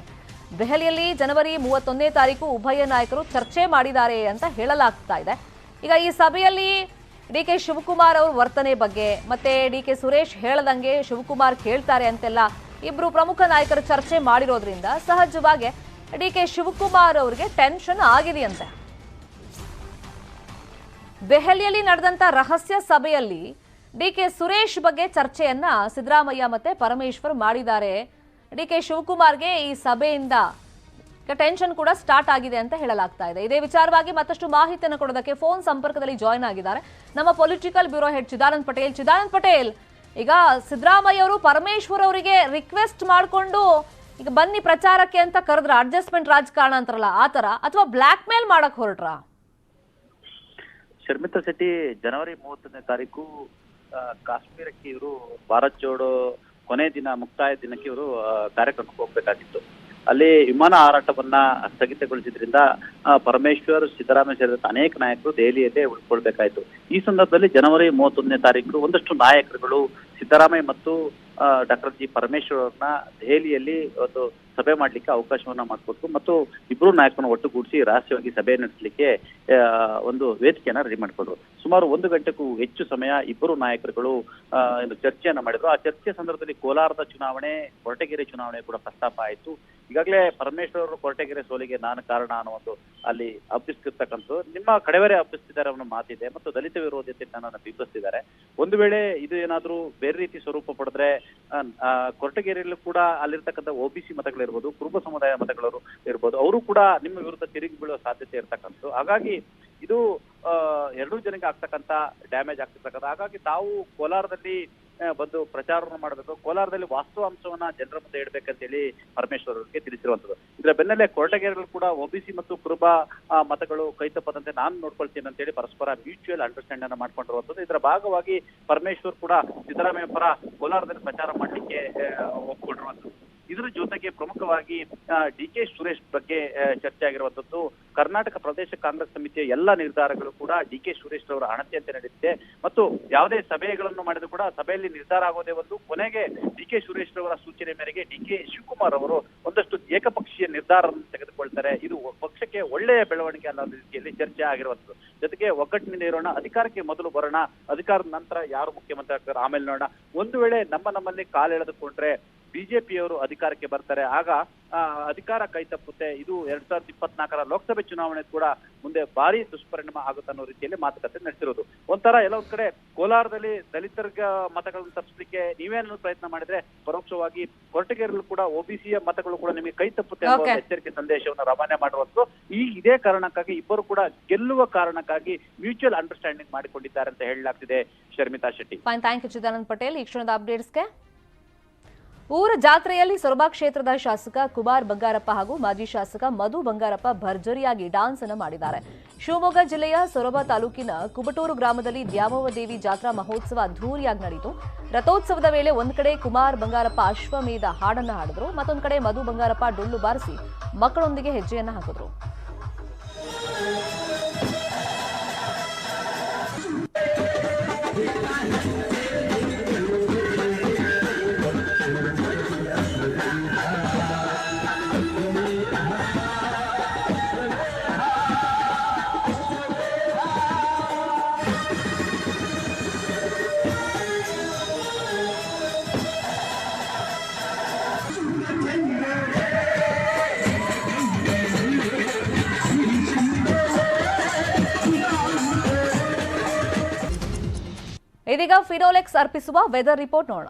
ದೆಹಲಿಯಲ್ಲಿ ಜನವರಿ ಮೂವತ್ತೊಂದನೇ ತಾರೀಕು ಉಭಯ ನಾಯಕರು ಚರ್ಚೆ ಮಾಡಿದ್ದಾರೆ ಅಂತ ಹೇಳಲಾಗ್ತಾ ಇದೆ. ಈಗ ಈ ಸಭೆಯಲ್ಲಿ ಡಿ ಕೆ ಶಿವಕುಮಾರ್ ಅವ್ರ ವರ್ತನೆ ಬಗ್ಗೆ, ಮತ್ತೆ ಡಿ ಕೆ ಸುರೇಶ್ ಹೇಳದಂಗೆ ಶಿವಕುಮಾರ್ ಕೇಳ್ತಾರೆ ಅಂತೆಲ್ಲ ಇಬ್ರು ಪ್ರಮುಖ ನಾಯಕರು ಚರ್ಚೆ ಮಾಡಿರೋದ್ರಿಂದ ಸಹಜವಾಗಿ ಡಿ ಕೆ ಶಿವಕುಮಾರ್ ಅವರಿಗೆ ಟೆನ್ಷನ್ ಆಗಿದೆಯಂತೆ. ದೆಹಲಿಯಲ್ಲಿ ನಡೆದಂತ ರಹಸ್ಯ ಸಭೆಯಲ್ಲಿ ಡಿ ಕೆ ಸುರೇಶ್ ಬಗ್ಗೆ ಚರ್ಚೆಯನ್ನ ಸಿದ್ದರಾಮಯ್ಯ ಮತ್ತೆ ಪರಮೇಶ್ವರ್ ಮಾಡಿದ್ದಾರೆ. ಡಿ ಕೆ ಶಿವಕುಮಾರ್ಗೆ ಈ ಸಭೆಯಿಂದ ಈಗ ಟೆನ್ಷನ್ ಕೂಡ ಸ್ಟಾರ್ಟ್ ಆಗಿದೆ ಅಂತ ಹೇಳಲಾಗ್ತಾ ಇದೆ. ಇದೇ ವಿಚಾರವಾಗಿ ಮತ್ತಷ್ಟು ಮಾಹಿತಿಯನ್ನು ಕೊಡೋದಕ್ಕೆ ಫೋನ್ ಸಂಪರ್ಕದಲ್ಲಿ ಜಾಯ್ನ್ ಆಗಿದ್ದಾರೆ. ನಮ್ಮ political bureau head Chidanand Patel. Chidanand Patel, ಈಗ ಸಿದ್ದರಾಮಯ್ಯ ಅವರು ಪರಮೇಶ್ವರ್ ಅವರಿಗೆ ರಿಕ್ವೆಸ್ಟ್ ಮಾಡಿಕೊಂಡು ಈಗ ಬನ್ನಿ ಪ್ರಚಾರಕ್ಕೆ ಅಂತ ಕರೆದ್ರ. ಅಡ್ಜಸ್ಟ್ಮೆಂಟ್ ರಾಜಕಾರಣ ಅಂತಾರಲ್ಲ ಆತರ ತರ ಅಥವಾ ಬ್ಲಾಕ್ ಮೇಲ್ ಮಾಡಕ್ ಹೊರಟ್ರಾ? ಶರ್ಮಿತಾ ಶೆಟ್ಟಿ, ಜನವರಿ ಮೂವತ್ತನೇ ತಾರೀಕು ಕಾಶ್ಮೀರಕ್ಕೆ ಇವರು ಭಾರತ್ ಜೋಡೋ ಕೊನೆ ದಿನ, ಮುಕ್ತಾಯ ದಿನಕ್ಕೆ ಇವರು ಕಾರ್ಯಕ್ರಮಕ್ಕೆ ಹೋಗ್ಬೇಕಾಗಿತ್ತು. ಅಲ್ಲಿ ವಿಮಾನ ಹಾರಾಟವನ್ನ ಸ್ಥಗಿತಗೊಳಿಸಿದ್ರಿಂದ ಪರಮೇಶ್ವರ್, ಸಿದ್ದರಾಮಯ್ಯ ಸೇರಿದಂತೆ ಅನೇಕ ನಾಯಕರು ದೆಹಲಿಯಲ್ಲೇ ಉಳ್ಕೊಳ್ಬೇಕಾಯ್ತು. ಈ ಸಂದರ್ಭದಲ್ಲಿ ಜನವರಿ ಮೂವತ್ತೊಂದನೇ ತಾರೀಕು ಒಂದಷ್ಟು ನಾಯಕರುಗಳು ಸಿದ್ದರಾಮಯ್ಯ ಮತ್ತು ಡಾಕ್ಟರ್ ಜಿ ಪರಮೇಶ್ವರ್ ಅವ್ರನ್ನ ದೆಹಲಿಯಲ್ಲಿ ಒಂದು ಸಭೆ ಮಾಡ್ಲಿಕ್ಕೆ ಅವಕಾಶವನ್ನ ಮಾಡಿಕೊಟ್ರು ಮತ್ತು ಇಬ್ರು ನಾಯಕರನ್ನ ಒಟ್ಟುಗೂಡಿಸಿ ರಹಸ್ಯವಾಗಿ ಸಭೆ ನಡೆಸಲಿಕ್ಕೆ ಒಂದು ವೇದಿಕೆಯನ್ನ ರೆಡಿ ಮಾಡಿಕೊಂಡ್ರು. ಸುಮಾರು ಒಂದು ಗಂಟೆಗೂ ಹೆಚ್ಚು ಸಮಯ ಇಬ್ಬರು ನಾಯಕರುಗಳು ಚರ್ಚೆಯನ್ನ ಮಾಡಿದ್ರು. ಆ ಚರ್ಚೆ ಸಂದರ್ಭದಲ್ಲಿ ಕೋಲಾರದ ಚುನಾವಣೆ ಕೊರಟಗೆರೆ ಚುನಾವಣೆ ಕೂಡ ಪ್ರಸ್ತಾಪ ಆಯಿತು. ಈಗಾಗಲೇ ಪರಮೇಶ್ವರ್ ಅವರು ಕೊರಟಗೆರೆ ಸೋಲಿಗೆ ನಾನು ಕಾರಣ ಅನ್ನೋ ಒಂದು ಅಲ್ಲಿ ಹಬ್ಬಿಸ್ತಿರ್ತಕ್ಕಂಥದ್ದು. ನಿಮ್ಮ ಕಡೆವರೆ ಹಬ್ಬಿಸ್ತಿದ್ದಾರೆ ಅನ್ನೋ ಮಾತಿದೆ ಮತ್ತು ದಲಿತ ವಿರೋಧತೆ ನನ್ನನ್ನು ಬಿಂಬಿಸ್ತಿದ್ದಾರೆ ಒಂದು ವೇಳೆ ಇದು ಏನಾದ್ರೂ ಬೇರೆ ರೀತಿ ಸ್ವರೂಪ ಪಡೆದ್ರೆ ಕೊರಟಗೆರೆಯಲ್ಲೂ ಕೂಡ ಅಲ್ಲಿರ್ತಕ್ಕಂಥ ಒಬಿಸಿ ಮತಗಳಿರ್ಬೋದು, ಕುರುಬ ಸಮುದಾಯ ಮತಗಳವರು ಇರ್ಬೋದು, ಅವರು ಕೂಡ ನಿಮ್ಮ ವಿರುದ್ಧ ತಿರುಗಿ ಬೀಳುವ ಸಾಧ್ಯತೆ ಇರ್ತಕ್ಕಂಥದ್ದು. ಹಾಗಾಗಿ ಇದು ಎರಡೂ ಜನಕ್ಕೆ ಆಗ್ತಕ್ಕಂಥ ಡ್ಯಾಮೇಜ್ ಆಗ್ತಿರ್ತಕ್ಕಂಥ ಹಾಗಾಗಿ ತಾವು ಕೋಲಾರದಲ್ಲಿ ಬಂದು ಪ್ರಚಾರವನ್ನು ಮಾಡಬೇಕು. ಕೋಲಾರದಲ್ಲಿ ವಾಸ್ತವಾಂಶವನ್ನ ಜನರ ಮುಂದೆ ಇಡಬೇಕಂತೇಳಿ ಪರಮೇಶ್ವರ್ ಅವರಿಗೆ ತಿಳಿಸಿರುವಂತದ್ದು. ಇದರ ಬೆನ್ನಲ್ಲೇ ಕೊರಟಗೆರೆಗಳು ಕೂಡ ಒಬಿಸಿ ಮತ್ತು ಕುರುಬ ಮತಗಳು ಕೈ ಕೈತಪ್ಪದಂತೆ ನಾನು ನೋಡ್ಕೊಳ್ತೀನಿ ಅಂತೇಳಿ ಪರಸ್ಪರ ಮ್ಯೂಚುವಲ್ ಅಂಡರ್ಸ್ಟ್ಯಾಂಡ್ ಅನ್ನ ಮಾಡ್ಕೊಂಡಿರುವಂತದ್ದು. ಇದರ ಭಾಗವಾಗಿ ಪರಮೇಶ್ವರ್ ಕೂಡ ಸಿದ್ದರಾಮಯ್ಯ ಪರ ಕೋಲಾರದಲ್ಲಿ ಪ್ರಚಾರ ಮಾಡಲಿಕ್ಕೆ ಒಪ್ಪಿಕೊಂಡಿರುವಂತದ್ದು. ಇದರ ಜೊತೆಗೆ ಪ್ರಮುಖವಾಗಿ ಡಿ ಕೆ ಸುರೇಶ್ ಬಗ್ಗೆ ಚರ್ಚೆ ಆಗಿರುವಂತದ್ದು ಕರ್ನಾಟಕ ಪ್ರದೇಶ ಕಾಂಗ್ರೆಸ್ ಸಮಿತಿಯ ಎಲ್ಲ ನಿರ್ಧಾರಗಳು ಕೂಡ ಡಿ ಕೆ ಸುರೇಶ್ ರವರ ಅಣತಿಯಂತೆ ನಡೆದಿದೆ. ಮತ್ತು ಯಾವುದೇ ಸಭೆಗಳನ್ನು ಮಾಡಿದ್ರು ಕೂಡ ಸಭೆಯಲ್ಲಿ ನಿರ್ಧಾರ ಆಗೋದೇ ಒಂದು. ಕೊನೆಗೆ ಡಿ ಕೆ ಸುರೇಶ್ ರವರ ಸೂಚನೆ ಮೇರೆಗೆ ಡಿ ಕೆ ಶಿವಕುಮಾರ್ ಅವರು ಒಂದಷ್ಟು ಏಕಪಕ್ಷೀಯ ನಿರ್ಧಾರವನ್ನು ತೆಗೆದುಕೊಳ್ತಾರೆ. ಇದು ಪಕ್ಷಕ್ಕೆ ಒಳ್ಳೆಯ ಬೆಳವಣಿಗೆ ಅನ್ನೋ ರೀತಿಯಲ್ಲಿ ಚರ್ಚೆ ಆಗಿರುವಂತದ್ದು ಜೊತೆಗೆ ಒಗ್ಗಟ್ಟಿನಿಂದ ಇರೋಣ, ಅಧಿಕಾರಕ್ಕೆ ಮೊದಲು ಬರೋಣ, ಅಧಿಕಾರದ ನಂತರ ಯಾರು ಮುಖ್ಯಮಂತ್ರಿ ಆಗ್ತಾರೆ ಆಮೇಲೆ ನೋಡೋಣ. ಒಂದು ವೇಳೆ ನಮ್ಮ ನಮ್ಮಲ್ಲಿ ಕಾಲೆಳೆದುಕೊಂಡ್ರೆ ಬಿಜೆಪಿಯವರು ಅಧಿಕಾರಕ್ಕೆ ಬರ್ತಾರೆ. ಆಗ ಆ, ಅಧಿಕಾರ ಕೈ ತಪ್ಪುತ್ತೆ. ಇದು ಎರಡ್ ಸಾವಿರದ ಇಪ್ಪತ್ನಾಲ್ಕರ ಲೋಕಸಭೆ ಚುನಾವಣೆ ಕೂಡ ಮುಂದೆ ಭಾರಿ ದುಷ್ಪರಿಣಾಮ ಆಗುತ್ತೆ ಅನ್ನೋ ರೀತಿಯಲ್ಲಿ ಮಾತುಕತೆ ನಡೆಸಿರೋದು. ಒಂಥರ ಎಲ್ಲ ಒಂದ್ ಕಡೆ ಕೋಲಾರದಲ್ಲಿ ದಲಿತರ್ಗ ಮತಗಳನ್ನು ತರಿಸಲಿಕ್ಕೆ ನೀವೇನಾದ್ರು ಪ್ರಯತ್ನ ಮಾಡಿದ್ರೆ ಪರೋಕ್ಷವಾಗಿ ಕೊರಟಗೆರೆಯಲ್ಲೂ ಕೂಡ ಒಬಿಸಿಯ ಮತಗಳು ಕೂಡ ನಿಮಗೆ ಕೈ ತಪ್ಪುತ್ತೆ ಅನ್ನೋ. ಎಚ್ಚರಿಕೆ ಸಂದೇಶವನ್ನು ರವಾನೆ ಮಾಡುವಂತದ್ದು. ಈ ಇದೇ ಕಾರಣಕ್ಕಾಗಿ ಇಬ್ಬರು ಕೂಡ ಗೆಲ್ಲುವ ಕಾರಣಕ್ಕಾಗಿ ಮ್ಯೂಚುವಲ್ ಅಂಡರ್ಸ್ಟ್ಯಾಂಡಿಂಗ್ ಮಾಡಿಕೊಂಡಿದ್ದಾರೆ ಅಂತ ಹೇಳಲಾಗ್ತಿದೆ. Sharmitha Shetty. Fine thank you Chidanand Patel. ಈ ಕ್ಷಣದ ಅಪ್ಡೇಟ್ಸ್ಗೆ ಊರ ಜಾತ್ರೆಯಲ್ಲಿ ಸೊರಬಾ ಕ್ಷೇತ್ರದ ಶಾಸಕ ಕುಮಾರ್ ಬಂಗಾರಪ್ಪ ಹಾಗೂ ಮಾಜಿ ಶಾಸಕ ಮಧು ಬಂಗಾರಪ್ಪ ಭರ್ಜರಿಯಾಗಿ ಡಾನ್ಸ್ ಅನ್ನು ಮಾಡಿದ್ದಾರೆ. ಶಿವಮೊಗ್ಗ ಜಿಲ್ಲೆಯ ಸೊರಬ ತಾಲೂಕಿನ ಕುಬಟೂರು ಗ್ರಾಮದಲ್ಲಿ ದ್ಯಾಮವ್ವ ದೇವಿ ಜಾತ್ರಾ ಮಹೋತ್ಸವ ಅದ್ದೂರಿಯಾಗಿ ನಡೆಯಿತು ರಥೋತ್ಸವದ ವೇಳೆ ಒಂದು ಕಡೆ ಕುಮಾರ್ ಬಂಗಾರಪ್ಪ ಅಶ್ವಮೇಧ ಹಾಡನ್ನು ಹಾಡಿದ್ರು, ಮತ್ತೊಂದು ಕಡೆ ಮಧು ಬಂಗಾರಪ್ಪ ಡೊಳ್ಳು ಬಾರಿಸಿ ಮಕ್ಕಳೊಂದಿಗೆ ಹೆಜ್ಜೆಯನ್ನು ಹಾಕಿದ್ರು. ಫಿನೋಲೆಕ್ಸ್ ಅರ್ಪಿಸುವ ವೆದರ್ ರಿಪೋರ್ಟ್ ನೋಡೋಣ.